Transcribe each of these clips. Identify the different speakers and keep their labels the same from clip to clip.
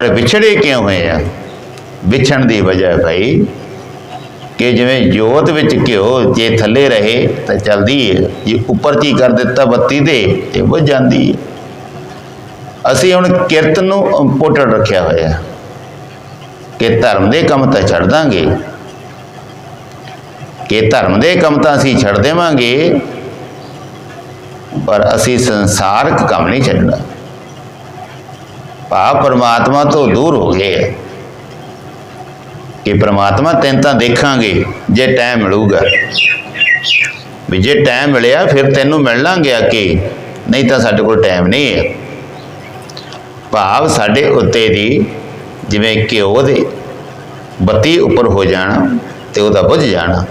Speaker 1: ਵਿਛੜੇ ਕਿਉਂ ਹੋਏ ਆ? ਵਿਛਣ ਦੀ ਵਜ੍ਹਾ ਭਾਈ ਕਿ ਜਿਵੇਂ ਜੋਤ ਵਿੱਚ ਘਿਓ ਜੇ ਥੱਲੇ ਰਹੇ ਤਾਂ ਚੱਲਦੀ ਹੈ ਜੇ ਉੱਪਰ ਚੀ ਕਰ ਦਿੱਤਾ ਬੱਤੀ ਦੇ ਤੇ ਬੁਝ ਜਾਂਦੀ ਹੈ ਅਸੀਂ ਹੁਣ ਕਿਰਤ ਨੂੰ ਇੰਪੋਰਟਡ ਰੱਖਿਆ ਹੋਇਆ। ਕਿ ਧਰਮ ਦੇ ਕੰਮ ਤਾਂ ਛੱਡ ਦਾਂਗੇ। ਕਿ ਧਰਮ ਦੇ ਕੰਮ ਤਾਂ ਅਸੀਂ ਛੱਡ ਦੇਵਾਂਗੇ। ਪਰ ਅਸੀਂ ਸੰਸਾਰਕ ਕੰਮ ਨਹੀਂ ਛੱਡਣਾ। ਭਾਵ ਪਰਮਾਤਮਾ ਤੋਂ ਦੂਰ ਹੋ ਗਏ। ਹੈ ਕਿ ਪਰਮਾਤਮਾ ਤੈਨੂੰ ਤਾਂ ਦੇਖਾਂਗੇ ਜੇ ਟਾਈਮ ਮਿਲੂਗਾ। ਵੀ ਜੇ ਟਾਈਮ ਮਿਲਿਆ ਫਿਰ ਤੈਨੂੰ ਮਿਲ ਲਾਂਗੇ ਆ ਕੇ ਨਹੀਂ ਤਾਂ ਸਾਡੇ ਕੋਲ ਟਾਈਮ ਨਹੀਂ ਹੈ। ਭਾਵ ਸਾਡੇ ਉੱਤੇ ਦੀ ਜਿਵੇਂ ਘਿਓ ਦੇ ਬੱਤੀ ਉੱਪਰ ਹੋ ਜਾਣਾ ਤੇ ਉਹਦਾ ਬੁਝ ਜਾਣਾ।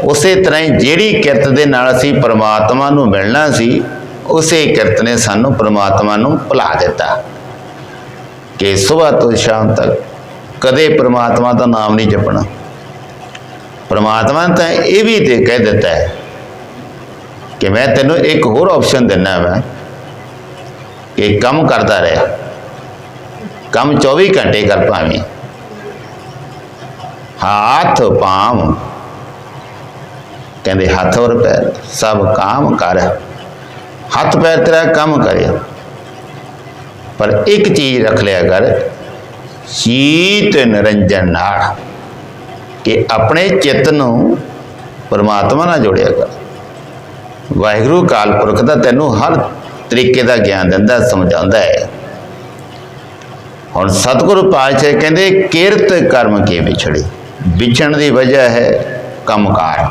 Speaker 1: ਉਸੇ ਤਰ੍ਹਾਂ ਹੀ ਜਿਹੜੀ ਕਿਰਤ ਦੇ ਨਾਲ ਅਸੀਂ ਪਰਮਾਤਮਾ ਨੂੰ ਮਿਲਣਾ ਸੀ, ਉਸੇ ਕਿਰਤ ਨੇ ਸਾਨੂੰ ਪਰਮਾਤਮਾ ਨੂੰ ਭੁਲਾ ਦਿੱਤਾ। ਕਿ ਸਵੇਰ ਤੋਂ ਸ਼ਾਮ ਤੱਕ ਕਦੇ ਪ੍ਰਮਾਤਮਾ ਦਾ ਨਾਮ ਨਹੀਂ ਜਪਣਾ। ਪ੍ਰਮਾਤਮਾ ਨੇ ਤਾਂ ਇਹ ਵੀ ਤੇ ਕਹਿ ਦਿੱਤਾ ਹੈ ਕਿ ਮੈਂ ਤੈਨੂੰ ਇੱਕ ਹੋਰ ਆਪਸ਼ਨ ਦਿੰਦਾ ਮੈਂ ਕਿ ਕੰਮ ਕਰਦਾ ਰਹਿ। ਕੰਮ 24 ਘੰਟੇ ਕਰ ਭਾਵੇਂ। ਹੱਥ ਪਾਮ। ਕਹਿੰਦੇ ਹੱਥ ਔਰ ਪੈਰ, ਸਭ ਕਾਮ ਕਰ। ਹੱਥ ਪੈਰ ਤੇਰਾ ਕੰਮ ਕਰੇ। ਪਰ ਇੱਕ ਚੀਜ਼ ਰੱਖ ਲਿਆ ਕਰ ਸ਼ੀਤ ਨਿਰੰਜਨ ਨਾਲ, ਕਿ ਆਪਣੇ ਚਿੱਤ ਨੂੰ ਪਰਮਾਤਮਾ ਨਾਲ ਜੋੜਿਆ ਕਰ। ਵਾਹਿਗੁਰੂ ਕਾਲ ਪੁਰਖ ਦਾ ਤੈਨੂੰ ਹਰ ਤਰੀਕੇ ਦਾ ਗਿਆਨ ਦਿੰਦਾ, ਸਮਝਾਉਂਦਾ ਹੈ। ਹੁਣ ਸਤਿਗੁਰੂ ਪਾਤਸ਼ਾਹ ਕਹਿੰਦੇ, ਕਿਰਤ ਕਰਮ ਕੇ ਵਿਛੜੇ? ਵਿਛਣ ਦੀ ਵਜ੍ਹਾ ਹੈ ਕੰਮਕਾਰ।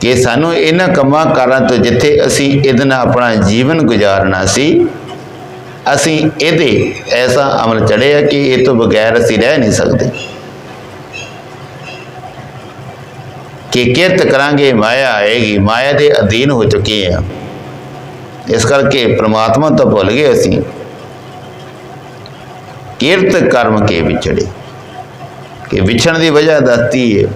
Speaker 1: ਕਿ ਸਾਨੂੰ ਇਹਨਾਂ ਕੰਮਾਂ ਕਾਰਾਂ ਤੋਂ ਜਿੱਥੇ ਅਸੀਂ ਇਹਦੇ ਨਾਲ ਆਪਣਾ ਜੀਵਨ ਗੁਜ਼ਾਰਨਾ ਸੀ ਅਸੀਂ ਇਹਦੇ ਐਸਾ ਅਮਲ ਚੜਿਆ ਕਿ ਇਹ ਤੋਂ ਬਗੈਰ ਅਸੀਂ ਰਹਿ ਨਹੀਂ ਸਕਦੇ। ਕਿ ਕਿਰਤ ਕਰਾਂਗੇ, ਮਾਇਆ ਆਏਗੀ, ਮਾਇਆ ਦੇ ਅਧੀਨ ਹੋ ਚੁੱਕੇ ਆ ਇਸ ਕਰਕੇ ਪ੍ਰਮਾਤਮਾ ਤੋਂ ਭੁੱਲ ਗਏ ਅਸੀਂ। ਕਿਰਤ ਕਰਮ ਕੇ ਵਿਛੜੇ। ਕਿ ਵਿਛਣ ਦੀ ਵਜ੍ਹਾ ਦੱਸਤੀ ਹੈ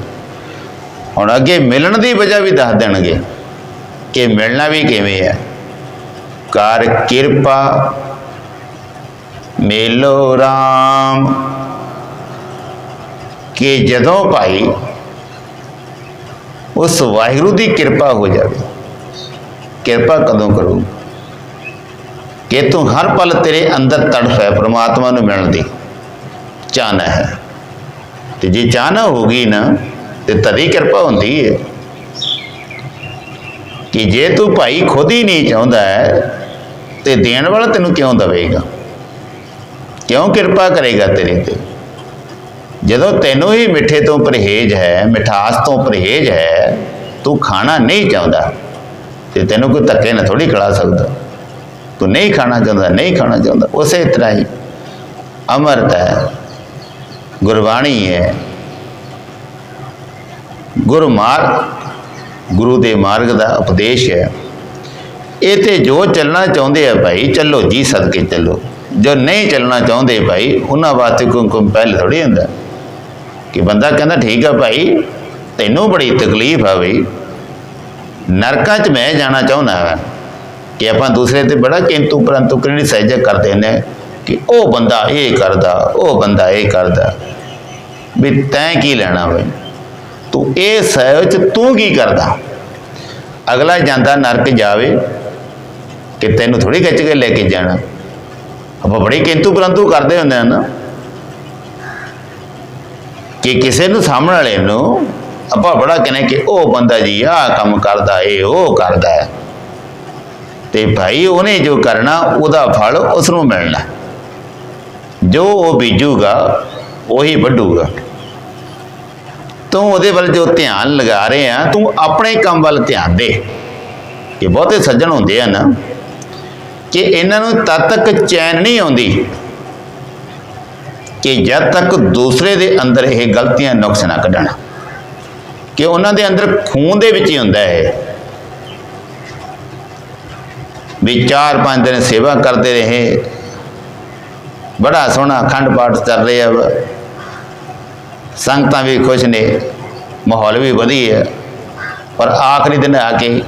Speaker 1: ਹੁਣ ਅੱਗੇ ਮਿਲਣ ਦੀ ਵਜ੍ਹਾ ਵੀ ਦੱਸ ਦੇਣਗੇ ਕਿ ਮਿਲਣਾ ਵੀ ਕਿਵੇਂ ਹੈ। ਕਰ ਕਿਰਪਾ ਮੇਲੋ RAM ਕਿ ਜਦੋਂ ਭਾਈ ਉਸ ਵਾਹਿਗੁਰੂ ਦੀ ਕਿਰਪਾ ਹੋ ਜਾਵੇ, ਕਿਰਪਾ ਕਦੋਂ ਕਰੂ ਕਿ ਤੂੰ ਹਰ ਪਲ ਤੇਰੇ ਅੰਦਰ ਤੜਫ ਹੈ, ਪ੍ਰਮਾਤਮਾ ਨੂੰ ਮਿਲਣ ਦੀ ਚਾਹਨਾ ਹੈ। ਤੇ ਜੇ ਚਾਹਨਾ ਹੋਗੀ ਨਾ, ਤੇ ਤਦੀ ਕਿਰਪਾ ਹੁੰਦੀ ਹੈ ਕਿ ਜੇ ਤੂੰ ਭਾਈ ਖੁਦ ਹੀ ਨਹੀਂ ਚਾਹੁੰਦਾ ਹੈ, ਤੇ ਦੇਣ ਵਾਲਾ ਤੈਨੂੰ ਕਿਉਂ ਦਵੇਗਾ? ਕਿਉਂ ਕਿਰਪਾ ਕਰੇਗਾ ਤੇਰੇ ਤੇ? ਜਦੋਂ ਤੈਨੂੰ ਹੀ ਮਿੱਠੇ ਤੋਂ ਪਰਹੇਜ਼ ਹੈ, ਮਿਠਾਸ ਤੋਂ ਪਰਹੇਜ਼ ਹੈ, ਤੂੰ ਖਾਣਾ ਨਹੀਂ ਚਾਹੁੰਦਾ ਤੇ ਤੈਨੂੰ ਕੋਈ ਧੱਕੇ ਨਾਲ ਥੋੜੀ ਖਿਲਾ ਸਕਦਾ। ਤੂੰ ਨਹੀਂ ਖਾਣਾ ਚਾਹੁੰਦਾ, ਨਹੀਂ ਖਾਣਾ ਚਾਹੁੰਦਾ, ਉਸੇ ਤਰ੍ਹਾਂ ਹੀ ਅਮਰਤ ਹੈ, ਗੁਰਬਾਣੀ ਹੈ। ਗੁਰੂ ਗੁਰੂ ਦੇ ਮਾਰਗ ਦਾ ਉਪਦੇਸ਼ ਹੈ। ਇਹ ਤੇ ਜੋ ਚੱਲਣਾ ਚਾਹੁੰਦੇ ਆ ਭਾਈ, ਚੱਲੋ ਜੀ ਸਦਕੇ ਚੱਲੋ। ਜੋ ਨਹੀਂ ਚੱਲਣਾ ਚਾਹੁੰਦੇ ਭਾਈ, ਉਹਨਾਂ ਵਾਸਤੇ ਕੋਈ ਪਹਿਲ ਥੋੜੀ ਹੁੰਦਾ। ਕਿ ਬੰਦਾ ਕਹਿੰਦਾ, ਠੀਕ ਆ ਭਾਈ, ਤੈਨੂੰ ਬੜੀ ਤਕਲੀਫ ਆ ਬਈ। ਨਰਕਾਂ 'ਚ ਮੈਂ ਜਾਣਾ ਚਾਹੁੰਦਾ ਹਾਂ ਕਿ ਆਪਾਂ ਦੂਸਰੇ ਤੇ ਬੜਾ ਕਿੰਤੂ ਪਰੰਤੂ ਕਿਹੜੀ ਸਹਿਜ ਕਰਦੇ ਨੇ ਕਿ ਉਹ ਬੰਦਾ ਇਹ ਕਰਦਾ, ਉਹ ਬੰਦਾ ਇਹ ਕਰਦਾ। ਵੀ ਤੈਂ ਕੀ ਲੈਣਾ ਬਈ? ਤੂੰ ਇਹ ਸਹਿਜ ਤੂੰ ਕੀ ਕਰਦਾ? ਅਗਲਾ ਜਾਂਦਾ ਨਰਕ ਜਾਵੇ, ਕਿ ਤੈਨੂੰ ਥੋੜੀ ਖਿੱਚ ਕੇ ਲੈ ਕੇ ਜਾਣਾ। ਆਪਾਂ ਬੜੇ ਕਿੰਤੂ ਪਰੰਤੂ ਕਰਦੇ ਹੁੰਦੇ ਹਨ ਕਿ ਕਿਸੇ ਨੂੰ ਸਾਹਮਣੇ ਵਾਲੇ ਨੂੰ ਆਪਾਂ ਬੜਾ ਕਹਿੰਦੇ ਕਿ ਉਹ ਬੰਦਾ ਜੀ ਆਹ ਕੰਮ ਕਰਦਾ ਏ, ਉਹ ਕਰਦਾ ਹੈ ਤੇ ਭਾਈ ਉਹਨੇ ਜੋ ਕਰਨਾ, ਉਹਦਾ ਫਲ ਉਸ ਨੂੰ ਮਿਲਣਾ। ਜੋ ਉਹ ਬੀਜੂਗਾ, ਉਹੀ ਵੱਢੂਗਾ। ਤੂੰ ਉਹਦੇ ਵੱਲ ਜੋ ਧਿਆਨ ਲਗਾ ਰਹੇ ਆ, ਤੂੰ ਆਪਣੇ ਕੰਮ ਵੱਲ ਧਿਆਨ ਦੇ। ਕਿ ਬਹੁਤੇ ਸੱਜਣ ਹੁੰਦੇ ਆ ਨਾ। ਕਿ ਇਹਨਾਂ ਨੂੰ ਤਦ ਤੱਕ ਚੈਨ ਨਹੀਂ ਆਉਂਦੀ ਕਿ ਜਦ ਤੱਕ ਦੂਸਰੇ ਦੇ ਅੰਦਰ ਇਹ ਗਲਤੀਆਂ ਨੁਕਸ ਨਾ ਕੱਢਣ। ਕਿ ਉਹਨਾਂ ਦੇ ਅੰਦਰ ਖੂਨ ਦੇ ਵਿੱਚ ਹੀ ਹੁੰਦਾ ਹੈ ਵੀ ਚਾਰ ਪੰਜ ਦਿਨ ਸੇਵਾ ਕਰਦੇ ਰਹੇ। ਬੜਾ ਸੋਹਣਾ ਅਖੰਡ ਪਾਠ ਚੱਲ ਰਿਹਾ ਵਾ। ਸੰਗਤਾਂ ਵੀ ਖੁਸ਼ ਨੇ, ਮਾਹੌਲ ਵੀ ਵਧੀਆ। ਪਰ ਆਖਰੀ ਦਿਨ ਆ ਕੇ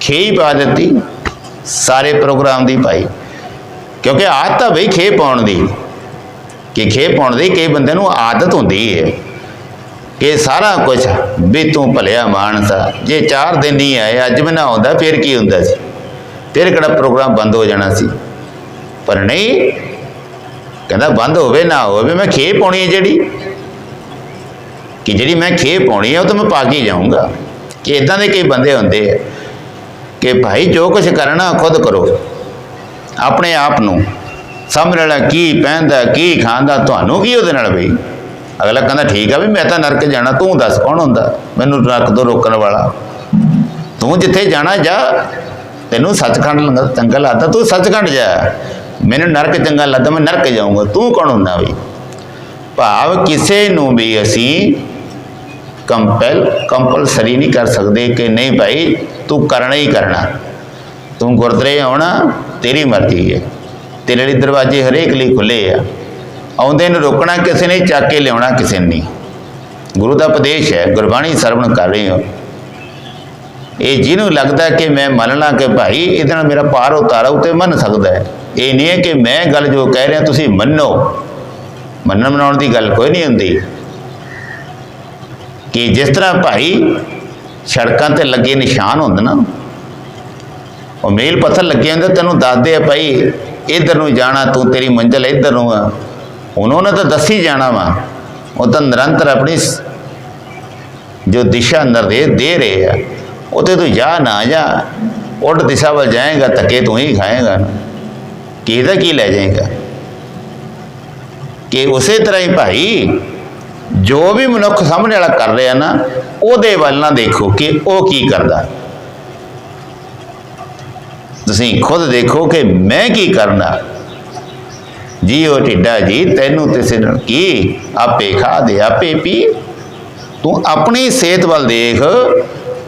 Speaker 1: ਖੇਈ ਪਾ ਦਿੱਤੀ। ਸਾਰੇ ਪ੍ਰੋਗਰਾਮ ਦੀ ਭਾਈ। ਕਿਉਂਕਿ ਆਦਤ ਆ ਬਈ ਖੇ ਪਾਉਣ ਦੀ। ਕਿ ਖੇ ਪਾਉਣ ਦੀ ਕਈ ਬੰਦੇ ਨੂੰ ਆਦਤ ਹੁੰਦੀ ਹੈ ਕਿ ਸਾਰਾ ਕੁਝ ਵੀ ਤੂੰ ਭਲਿਆ ਮਾਨਸਾ ਜੇ ਚਾਰ ਦਿਨ ਨਹੀਂ ਆਏ, ਅੱਜ ਵੀ ਨਾ ਆਉਂਦਾ, ਫਿਰ ਕੀ ਹੁੰਦਾ ਸੀ? ਫਿਰ ਕਿਹੜਾ ਪ੍ਰੋਗਰਾਮ ਬੰਦ ਹੋ ਜਾਣਾ ਸੀ? ਪਰ ਨਹੀਂ, ਕਹਿੰਦਾ ਬੰਦ ਹੋਵੇ, ਨਾ ਹੋਵੇ, ਮੈਂ ਖੇ ਪਾਉਣੀ ਹੈ ਜਿਹੜੀ। ਕਿ ਜਿਹੜੀ ਮੈਂ ਖੇ ਪਾਉਣੀ ਹੈ ਉਹ ਤਾਂ ਮੈਂ ਪਾ ਕੇ ਹੀ ਜਾਊਂਗਾ। ਕਿ ਇਦਾਂ ਦੇ ਕਈ ਬੰਦੇ ਹੁੰਦੇ ਆ। ਕਿ ਭਾਈ ਜੋ ਕੁਝ ਕਰਨਾ ਖੁਦ ਕਰੋ। ਆਪਣੇ ਆਪ ਨੂੰ ਸਮਝ ਵਾਲਾ ਕੀ ਪਹਿਨਦਾ ਕੀ ਖਾਂਦਾ, ਤੁਹਾਨੂੰ ਕੀ ਉਹਦੇ ਨਾਲ ਬਈ? ਅਗਲਾ ਕਹਿੰਦਾ, ਠੀਕ ਆ ਵੀ ਮੈਂ ਤਾਂ ਨਰਕ ਜਾਣਾ, ਤੂੰ ਦੱਸ ਕੌਣ ਹੁੰਦਾ? ਮੈਨੂੰ ਨਰਕ ਤੋਂ ਰੋਕਣ ਵਾਲਾ। ਤੂੰ ਜਿੱਥੇ ਜਾਣਾ, ਜਾ। ਤੈਨੂੰ ਸੱਚਖੰਡ ਲੰਗਾ ਚੰਗਾ ਲੱਗਦਾ, ਤੂੰ ਸੱਚਖੰਡ ਜਾ। ਮੈਨੂੰ ਨਰਕ ਚੰਗਾ ਲੱਗਦਾ, ਮੈਂ ਨਰਕ ਜਾਊਂਗਾ। ਤੂੰ ਕੌਣ ਹੁੰਦਾ ਬਈ? ਭਾਵ ਕਿਸੇ ਨੂੰ ਵੀ ਅਸੀਂ ਕੰਪੈਲ, ਕੰਪਲਸਰੀ ਨਹੀਂ ਕਰ ਸਕਦੇ ਕਿ ਨਹੀਂ ਭਾਈ ਤੂੰ ਕਰਨਾ ਹੀ ਕਰਨਾ। ਤੂੰ ਗੁਰਦੁਆਰੇ ਆਉਣਾ, ਤੇਰੀ ਮਰਜ਼ੀ ਹੈ। ਤੇਰੇ ਲਈ ਦਰਵਾਜ਼ੇ ਹਰੇਕ ਲਈ ਖੁੱਲੇ ਆ। ਆਉਂਦੇ ਨੂੰ ਰੋਕਣਾ ਕਿਸੇ ਨੇ, ਚੱਕ ਕੇ ਲਿਆਉਣਾ ਕਿਸੇ ਨੇ ਨਹੀਂ। ਗੁਰੂ ਦਾ ਉਪਦੇਸ਼ ਹੈ, ਗੁਰਬਾਣੀ ਸਰਵਣ ਕਰ ਰਹੇ ਹੋ। ਇਹ ਜਿਹਨੂੰ ਲੱਗਦਾ ਕਿ ਮੈਂ ਮੰਨਣਾ ਕਿ ਭਾਈ, ਇਹਦੇ ਨਾਲ ਮੇਰਾ ਪਾਰ ਉਤਾਰਾ ਉਤੇ ਮੰਨ ਸਕਦਾ ਹੈ। ਇਹ ਨਹੀਂ ਹੈ ਕਿ ਮੈਂ ਗੱਲ ਜੋ ਕਹਿ ਰਿਹਾ, ਤੁਸੀਂ ਮੰਨੋ। ਮੰਨਣ ਮਨਾਉਣ ਦੀ ਗੱਲ ਕੋਈ ਨਹੀਂ ਹੁੰਦੀ। ਕਿ ਜਿਸ ਤਰ੍ਹਾਂ ਭਾਈ ਸੜਕਾਂ ਤੇ ਲੱਗੇ ਨਿਸ਼ਾਨ ਹੁੰਦੇ ਨਾ। ਉਹ ਮੇਲ ਪੱਥਰ ਲੱਗੇ ਹੁੰਦੇ, ਤੈਨੂੰ ਦੱਸਦੇ ਆ ਭਾਈ, ਇਧਰ ਨੂੰ ਜਾਣਾ, ਤੂੰ ਤੇਰੀ ਮੰਜ਼ਿਲ ਇਧਰ ਨੂੰ ਆ। ਉਹਨਾਂ ਨੇ ਤਾਂ ਦੱਸੀ ਜਾਣਾ ਵਾ। ਉਹ ਤਾਂ ਨਿਰੰਤਰ ਆਪਣੀ ਜੋ ਦਿਸ਼ਾ ਨਿਰਦੇਸ਼ ਦੇ ਰਹੇ ਆ। ਉਤੇ ਤੂੰ ਜਾ, ਨਾ ਜਾ। ਉਲਟ ਦਿਸ਼ਾ ਵੱਲ ਜਾਏਗਾ, ਧੱਕੇ ਤੂੰ ਹੀ ਖਾਏਗਾ। ਨਾ ਕਿਹਦਾ ਕੀ ਲੈ ਜਾਏਗਾ? ਕਿ ਉਸੇ ਤਰ੍ਹਾਂ ਹੀ ਭਾਈ ਜੋ ਵੀ ਮਨੁੱਖ ਸਾਹਮਣੇ ਵਾਲਾ ਕਰ ਰਿਹਾ ਨਾ, ਉਹਦੇ ਵੱਲ ਨਾ ਦੇਖੋ ਕਿ ਉਹ ਕੀ ਕਰਦਾ। ਤੁਸੀਂ ਖੁਦ ਦੇਖੋ ਕਿ ਮੈਂ ਕੀ ਕਰਨਾ। ਜੀ, ਉਹ ਢਿੱਡਾ ਜੀ, ਤੈਨੂੰ ਕਿਸੇ ਨਾਲ ਕੀ? ਆਪੇ ਖਾ ਦੇ, ਆਪੇ ਪੀ। ਤੂੰ ਆਪਣੀ ਸਿਹਤ ਵੱਲ ਦੇਖ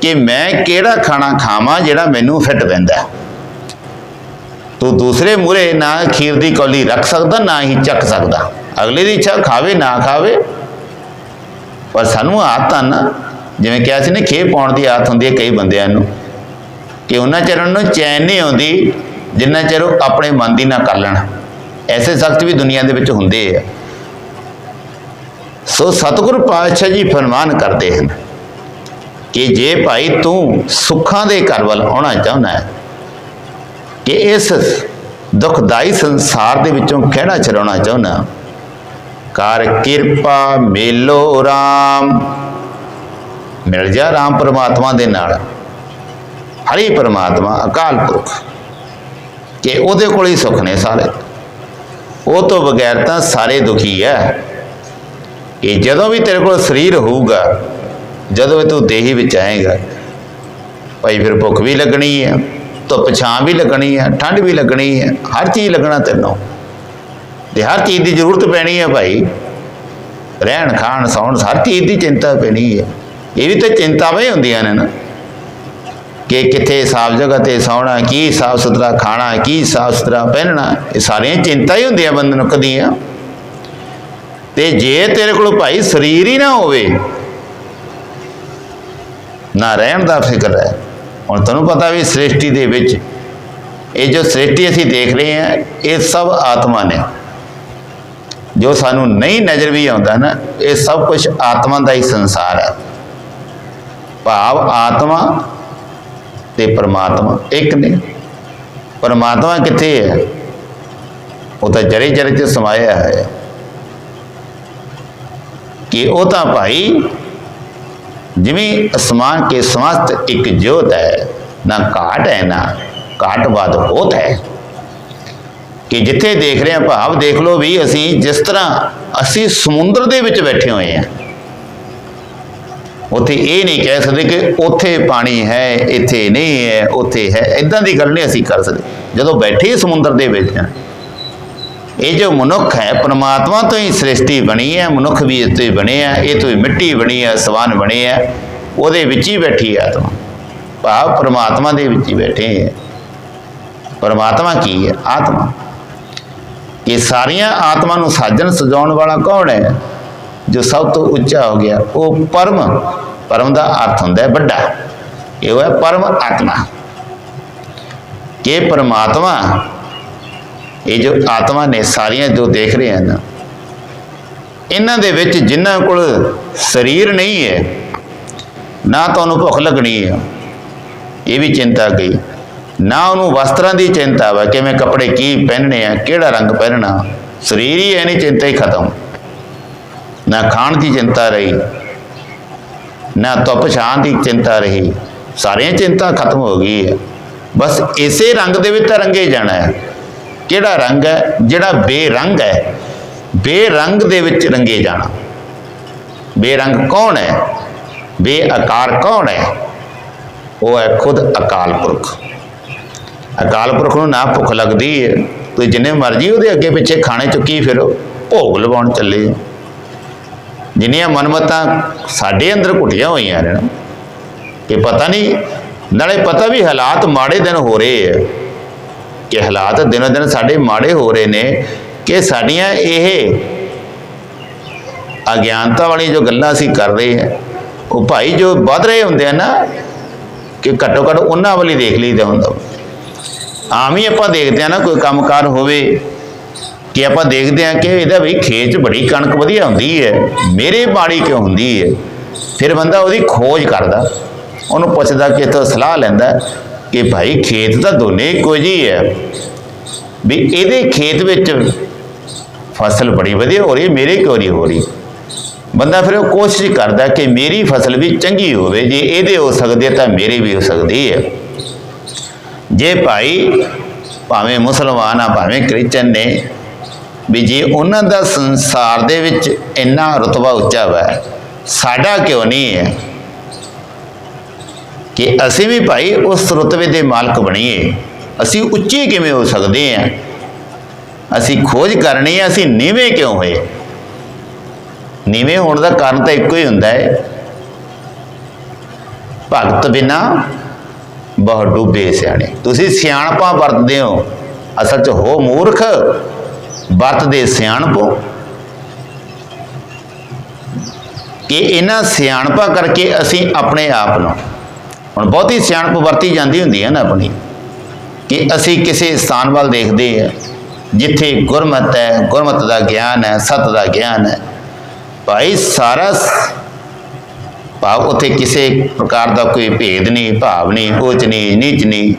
Speaker 1: ਕਿ ਮੈਂ ਕਿਹੜਾ ਖਾਣਾ ਖਾਵਾਂ ਜਿਹੜਾ ਮੈਨੂੰ ਫਿੱਟ ਪੈਂਦਾ। ਤੂੰ ਦੂਸਰੇ ਮੂਰੇ ਨਾ ਖੀਰ ਦੀ ਕੌਲੀ ਰੱਖ ਸਕਦਾ, ਨਾ ਹੀ ਚੱਕ ਸਕਦਾ। ਅਗਲੇ ਦੀ ਇੱਛਾ ਖਾਵੇ, ਨਾ ਖਾਵੇ ਪਰ ਸਾਨੂੰ ਆਦਤ ਆ ਨਾ, ਜਿਵੇਂ ਕਿਹਾ ਸੀ ਨਾ ਖੇ ਪਾਉਣ ਦੀ ਆਦਤ ਹੁੰਦੀ ਹੈ ਕਈ ਬੰਦਿਆਂ ਨੂੰ। ਕਿ ਉਹਨਾਂ ਚਿਰ ਨੂੰ ਚੈਨ ਨਹੀਂ ਆਉਂਦੀ, ਜਿੰਨਾ ਚਿਰ ਉਹ ਆਪਣੇ ਮਨ ਦੀ ਨਾ ਕਰ ਲੈਣ। ਐਸੇ ਸਖਤ ਵੀ ਦੁਨੀਆ ਦੇ ਵਿੱਚ ਹੁੰਦੇ ਆ। ਸੋ ਸਤਿਗੁਰ ਪਾਤਸ਼ਾਹ ਜੀ ਫਰਮਾਨ ਕਰਦੇ ਹਨ ਕਿ ਜੇ ਭਾਈ ਤੂੰ ਸੁੱਖਾਂ ਦੇ ਘਰ ਵੱਲ ਆਉਣਾ ਚਾਹੁੰਦਾ ਹੈ, ਕਿ ਇਸ ਦੁਖਦਾਈ ਸੰਸਾਰ ਦੇ ਵਿੱਚੋਂ ਖਿਹੜਾ ਚਲਾਉਣਾ ਚਾਹੁੰਦਾ? ਕਰ ਕਿਰਪਾ ਮੇਲੋ RAM ਮਿਲ ਜਾ RAM ਪਰਮਾਤਮਾ ਦੇ ਨਾਲ। ਹਰੀ ਪਰਮਾਤਮਾ, ਅਕਾਲ ਪੁਰਖ। ਕਿ ਉਹਦੇ ਕੋਲ ਹੀ ਸੁੱਖ ਨੇ ਸਾਰੇ। ਉਹ ਤੋਂ ਬਗੈਰ ਤਾਂ ਸਾਰੇ ਦੁਖੀ ਹੈ ਕਿ ਜਦੋਂ ਵੀ ਤੇਰੇ ਕੋਲ ਸਰੀਰ ਹੋਊਗਾ, ਜਦੋਂ ਵੀ ਤੂੰ ਦੇਹੀ ਵਿੱਚ ਆਏਗਾ, ਭਾਈ ਫਿਰ ਭੁੱਖ ਵੀ ਲੱਗਣੀ ਹੈ ਧੁੱਪ ਛਾਂ ਵੀ ਲੱਗਣੀ ਹੈ ਠੰਡ ਵੀ ਲੱਗਣੀ ਹੈ ਹਰ ਚੀਜ਼ ਲੱਗਣਾ ਤੈਨੂੰ। ਤੇ ਹਰ ਚੀਜ਼ ਦੀ ਜ਼ਰੂਰਤ ਪੈਣੀ ਹੈ ਭਾਈ। ਰਹਿਣ, ਖਾਣ, ਸੌਣ, ਹਰ ਚੀਜ਼ ਦੀ ਚਿੰਤਾ ਪੈਣੀ ਹੈ ਇਹ ਵੀ ਤਾਂ ਚਿੰਤਾਵਾਂ ਹੀ ਹੁੰਦੀਆਂ ਨੇ ਨਾ। ਕਿ ਕਿੱਥੇ ਸਾਫ਼ ਜਗ੍ਹਾ ਤੇ ਸੌਣਾ, ਕੀ ਸਾਫ਼ ਸੁਥਰਾ ਖਾਣਾ, ਕੀ ਸਾਫ਼ ਸੁਥਰਾ ਪਹਿਨਣਾ, ਇਹ ਸਾਰੀਆਂ ਚਿੰਤਾ ਹੀ ਹੁੰਦੀਆਂ ਬੰਦੇ ਨੂੰ ਕਦੀਆਂ। ਤੇ ਜੇ ਤੇਰੇ ਕੋਲ ਭਾਈ ਸਰੀਰ ਹੀ ਨਾ ਹੋਵੇ, ਨਾ ਰਹਿਣ ਦਾ ਫਿਕਰ ਹੈ। ਹੁਣ ਤੁਹਾਨੂੰ ਪਤਾ ਵੀ ਸ੍ਰਿਸ਼ਟੀ ਦੇ ਵਿੱਚ, ਇਹ ਜੋ ਸ੍ਰਿਸ਼ਟੀ ਅਸੀਂ ਦੇਖ ਰਹੇ ਹਾਂ, ਇਹ ਸਭ ਆਤਮਾ ਨੇ। ਜੋ ਸਾਨੂੰ ਨਹੀਂ ਨਜ਼ਰ ਵੀ ਆਉਂਦਾ ਨਾ, ਇਹ ਸਭ ਕੁਝ ਆਤਮਾ ਦਾ ਹੀ ਸੰਸਾਰ ਹੈ। ਭਾਵ ਆਤਮਾ ਤੇ ਪਰਮਾਤਮਾ ਇੱਕ ਨੇ। ਪਰਮਾਤਮਾ ਕਿੱਥੇ ਹੈ? ਉਹ ਤਾਂ ਜਰੇ ਜਰੇ ਚ ਸਮਾਇਆ ਹੈ। ਕਿ ਉਹ ਤਾਂ ਭਾਈ ਜਿਵੇਂ ਅਸਮਾਨ ਕੇ ਸਮਸਤ ਇੱਕ ਜੋਤ ਹੈ, ਨਾ ਘਾਟ ਹੈ, ਨਾ ਘਾਟਵਾਦ ਹੋਤ ਹੈ। ਕਿ ਜਿੱਥੇ ਦੇਖ ਰਹੇ ਹਾਂ ਭਾਵ ਦੇਖ ਲਓ ਵੀ ਅਸੀਂ ਜਿਸ ਤਰ੍ਹਾਂ ਅਸੀਂ ਸਮੁੰਦਰ ਦੇ ਵਿੱਚ ਬੈਠੇ ਹੋਏ ਹਾਂ। ਉੱਥੇ ਇਹ ਨਹੀਂ ਕਹਿ ਸਕਦੇ ਕਿ ਉੱਥੇ ਪਾਣੀ ਹੈ, ਇੱਥੇ ਨਹੀਂ ਹੈ, ਉੱਥੇ ਹੈ। ਇਦਾਂ ਦੀ ਗੱਲ ਨਹੀਂ ਅਸੀਂ ਕਰ ਸਕਦੇ। ਜਦੋਂ ਬੈਠੇ ਸਮੁੰਦਰ ਦੇ ਵਿੱਚ ਹਾਂ, ਇਹ ਜੋ ਮਨੁੱਖ ਹੈ, ਪਰਮਾਤਮਾ ਤੋਂ ਹੀ ਸ੍ਰਿਸ਼ਟੀ ਬਣੀ ਹੈ, ਮਨੁੱਖ ਵੀ ਇਸ ਤੋਂ ਹੀ ਬਣੇ ਆ ਇਹ ਤੋਂ ਹੀ ਮਿੱਟੀ ਬਣੀ ਹੈ, ਸਵਾਨ ਬਣੇ ਹੈ, ਉਹਦੇ ਵਿੱਚ ਹੀ ਬੈਠੀ ਹੈ ਆਤਮਾ। ਭਾਵ ਪਰਮਾਤਮਾ ਦੇ ਵਿੱਚ ਹੀ ਬੈਠੇ ਹੈ। ਪਰਮਾਤਮਾ ਕੀ ਹੈ? ਆਤਮਾ। ਇਹ ਸਾਰੀਆਂ ਆਤਮਾ ਨੂੰ ਸਾਜਣ ਸਜਾਉਣ ਵਾਲਾ ਕੌਣ ਹੈ? ਜੋ ਸਭ ਤੋਂ ਉੱਚਾ ਹੋ ਗਿਆ, ਉਹ ਪਰਮ ਪਰਮ ਦਾ ਅਰਥ ਹੁੰਦਾ ਹੈ ਵੱਡਾ। ਇਹ ਹੈ ਪਰਮ ਆਤਮਾ। ਕਿ ਪਰਮਾਤਮਾ, ਇਹ ਜੋ ਆਤਮਾ ਨੇ ਸਾਰੀਆਂ ਜੋ ਦੇਖ ਰਹੇ ਹਨ, ਇਹਨਾਂ ਦੇ ਵਿੱਚ ਜਿਨ੍ਹਾਂ ਕੋਲ ਸਰੀਰ ਨਹੀਂ ਹੈ, ਨਾ ਤੁਹਾਨੂੰ ਭੁੱਖ ਲੱਗਣੀ ਹੈ। ਇਹ ਵੀ ਚਿੰਤਾ ਗਈ। ਨਾ ਉਹਨੂੰ ਵਸਤਰਾਂ ਦੀ ਚਿੰਤਾ ਵਾ, ਕਿਵੇਂ ਕੱਪੜੇ ਕੀ ਪਹਿਨਣੇ ਆ, ਕਿਹੜਾ ਰੰਗ ਪਹਿਨਣਾ। ਸਰੀਰ ਹੀ ਐ ਨਹੀਂ ਚਿੰਤਾ ਹੀ ਖਤਮ। ਨਾ ਖਾਣ ਦੀ ਚਿੰਤਾ ਰਹੀ, ਨਾ ਧੁੱਪ ਛਾਂ ਦੀ ਚਿੰਤਾ ਰਹੀ। ਸਾਰੀਆਂ ਚਿੰਤਾ ਖਤਮ ਹੋ ਗਈ ਹੈ। ਬਸ ਇਸੇ ਰੰਗ ਦੇ ਵਿੱਚ ਤਾਂ ਰੰਗੇ ਜਾਣਾ ਹੈ। ਕਿਹੜਾ ਰੰਗ ਹੈ? ਜਿਹੜਾ ਬੇਰੰਗ ਹੈ। ਬੇਰੰਗ ਦੇ ਵਿੱਚ ਰੰਗੇ ਜਾਣਾ। ਬੇਰੰਗ ਕੌਣ ਹੈ? ਬੇਆਕਾਰ ਕੌਣ ਹੈ? ਉਹ ਹੈ ਖੁਦ ਅਕਾਲ ਪੁਰਖ। ਅਕਾਲ ਪੁਰਖ ਨੂੰ ਨਾ ਭੁੱਖ ਲੱਗਦੀ ਹੈ ਤੁਸੀਂ ਜਿੰਨੇ ਮਰਜ਼ੀ ਉਹਦੇ ਅੱਗੇ ਪਿੱਛੇ ਖਾਣੇ ਚੁੱਕੀ ਫਿਰੋ, ਭੋਗ ਲਵਾਉਣ ਚੱਲੇ। ਜਿੰਨੀਆਂ ਮਨਮਤਾਂ ਸਾਡੇ ਅੰਦਰ ਘੁੱਟੀਆਂ ਹੋਈਆਂ ਨੇ ਕਿ ਪਤਾ ਨਹੀਂ, ਨਾਲੇ ਪਤਾ ਵੀ ਹਾਲਾਤ ਮਾੜੇ ਦਿਨ ਹੋ ਰਹੇ ਹੈ ਕਿ ਹਾਲਾਤ ਦਿਨੋ ਦਿਨ ਸਾਡੇ ਮਾੜੇ ਹੋ ਰਹੇ ਨੇ, ਕਿ ਸਾਡੀਆਂ ਇਹ ਅਗਿਆਨਤਾ ਵਾਲੀ ਜੋ ਗੱਲਾਂ ਅਸੀਂ ਕਰ ਰਹੇ ਹਾਂ ਉਹ ਭਾਈ ਜੋ ਵੱਧ ਰਹੇ ਹੁੰਦੇ ਆ ਨਾ, ਕਿ ਘੱਟੋ ਘੱਟ ਉਹਨਾਂ ਵਾਲੀ ਦੇਖ ਲਈਦਾ ਹੁੰਦਾ। ਆਮ ਹੀ ਆਪਾਂ ਦੇਖਦੇ ਆ ਨਾ, ਕੋਈ ਕੰਮਕਾਰ ਹੋਵੇ, ਕਿ ਆਪਾਂ ਦੇਖਦੇ ਆ ਕਿ ਇਹਦਾ ਵੀ ਖੇਤ 'ਚ ਬੜੀ ਕਣਕ ਵਧੀਆ ਹੁੰਦੀ ਹੈ, ਮੇਰੇ ਮਾੜੀ ਕਿਉਂ ਹੁੰਦੀ ਹੈ? ਫਿਰ ਬੰਦਾ ਉਹਦੀ ਖੋਜ ਕਰਦਾ, ਉਹਨੂੰ ਪੁੱਛਦਾ ਕਿ ਤੋਂ ਸਲਾਹ ਲੈਂਦਾ ਕਿ ਭਾਈ ਖੇਤ ਤਾਂ ਦੋਨੇ ਇੱਕੋ ਜਿਹੀ ਹੈ ਵੀ ਇਹਦੇ ਖੇਤ ਵਿੱਚ ਫਸਲ ਬੜੀ ਵਧੀਆ ਹੋ ਰਹੀ ਹੈ, ਮੇਰੇ ਕਿਉਂ ਨਹੀਂ ਹੋ ਰਹੀ? ਬੰਦਾ ਫਿਰ ਉਹ ਕੋਸ਼ਿਸ਼ ਕਰਦਾ ਕਿ ਮੇਰੀ ਫਸਲ ਵੀ ਚੰਗੀ ਹੋਵੇ, ਜੇ ਇਹਦੇ ਹੋ ਸਕਦੇ ਤਾਂ ਮੇਰੀ ਵੀ ਹੋ ਸਕਦੀ ਹੈ। ਜੇ ਭਾਈ ਭਾਵੇਂ ਮੁਸਲਮਾਨ ਆ, ਭਾਵੇਂ ਕ੍ਰਿਸਚਨ ਨੇ, ਵੀ ਜੇ ਉਹਨਾਂ ਦਾ ਸੰਸਾਰ ਦੇ ਵਿੱਚ ਇੰਨਾ ਰਤਬਾ ਉੱਚਾ ਵਾ ਸਾਡਾ ਕਿਉਂ ਨਹੀਂ ਹੈ? ਕਿ ਅਸੀਂ ਵੀ ਭਾਈ ਉਸ ਰਤਬੇ ਦੇ ਮਾਲਕ ਬਣੀਏ। ਅਸੀਂ ਉੱਚੇ ਕਿਵੇਂ ਹੋ ਸਕਦੇ ਹਾਂ? ਅਸੀਂ ਖੋਜ ਕਰਨੀ ਹੈ, ਅਸੀਂ ਨੀਵੇਂ ਕਿਉਂ ਹੋਏ? ਨੀਵੇਂ ਹੋਣ ਦਾ ਕਾਰਨ ਤਾਂ ਇੱਕੋ ਹੀ ਹੁੰਦਾ ਹੈ। ਭਗਤ ਬਿਨਾ ਬਹੁ ਡੁੱਬੇ ਸਿਆਣੇ। ਤੁਸੀਂ ਸਿਆਣਪਾਂ ਵਰਤਦੇ ਹੋ। ਅਸਲ 'ਚ ਹੋ ਮੂਰਖ, ਵਰਤਦੇ ਸਿਆਣਪੋ। ਕਿ ਇਹਨਾਂ ਸਿਆਣਪਾਂ ਕਰਕੇ ਅਸੀਂ ਆਪਣੇ ਆਪ ਨੂੰ। ਹੁਣ ਬਹੁਤੀ ਸਿਆਣਪ ਵਰਤੀ ਜਾਂਦੀ ਹੁੰਦੀ ਹੈ ਨਾ ਆਪਣੀ। ਕਿ ਅਸੀਂ ਕਿਸੇ ਸਥਾਨ ਵੱਲ ਦੇਖਦੇ ਹਾਂ, ਜਿੱਥੇ ਗੁਰਮਤ ਹੈ, ਗੁਰਮਤ ਦਾ ਗਿਆਨ ਹੈ, ਸਤ ਦਾ ਗਿਆਨ ਹੈ। ਭਾਈ ਸਾਰਾ ਭਾਵ ਉੱਥੇ ਕਿਸੇ ਪ੍ਰਕਾਰ ਦਾ ਕੋਈ ਭੇਦ ਨਹੀਂ, ਭਾਵ ਨਹੀਂ, ਉੱਚ ਨਹੀਂ, ਨੀਚ ਨਹੀਂ।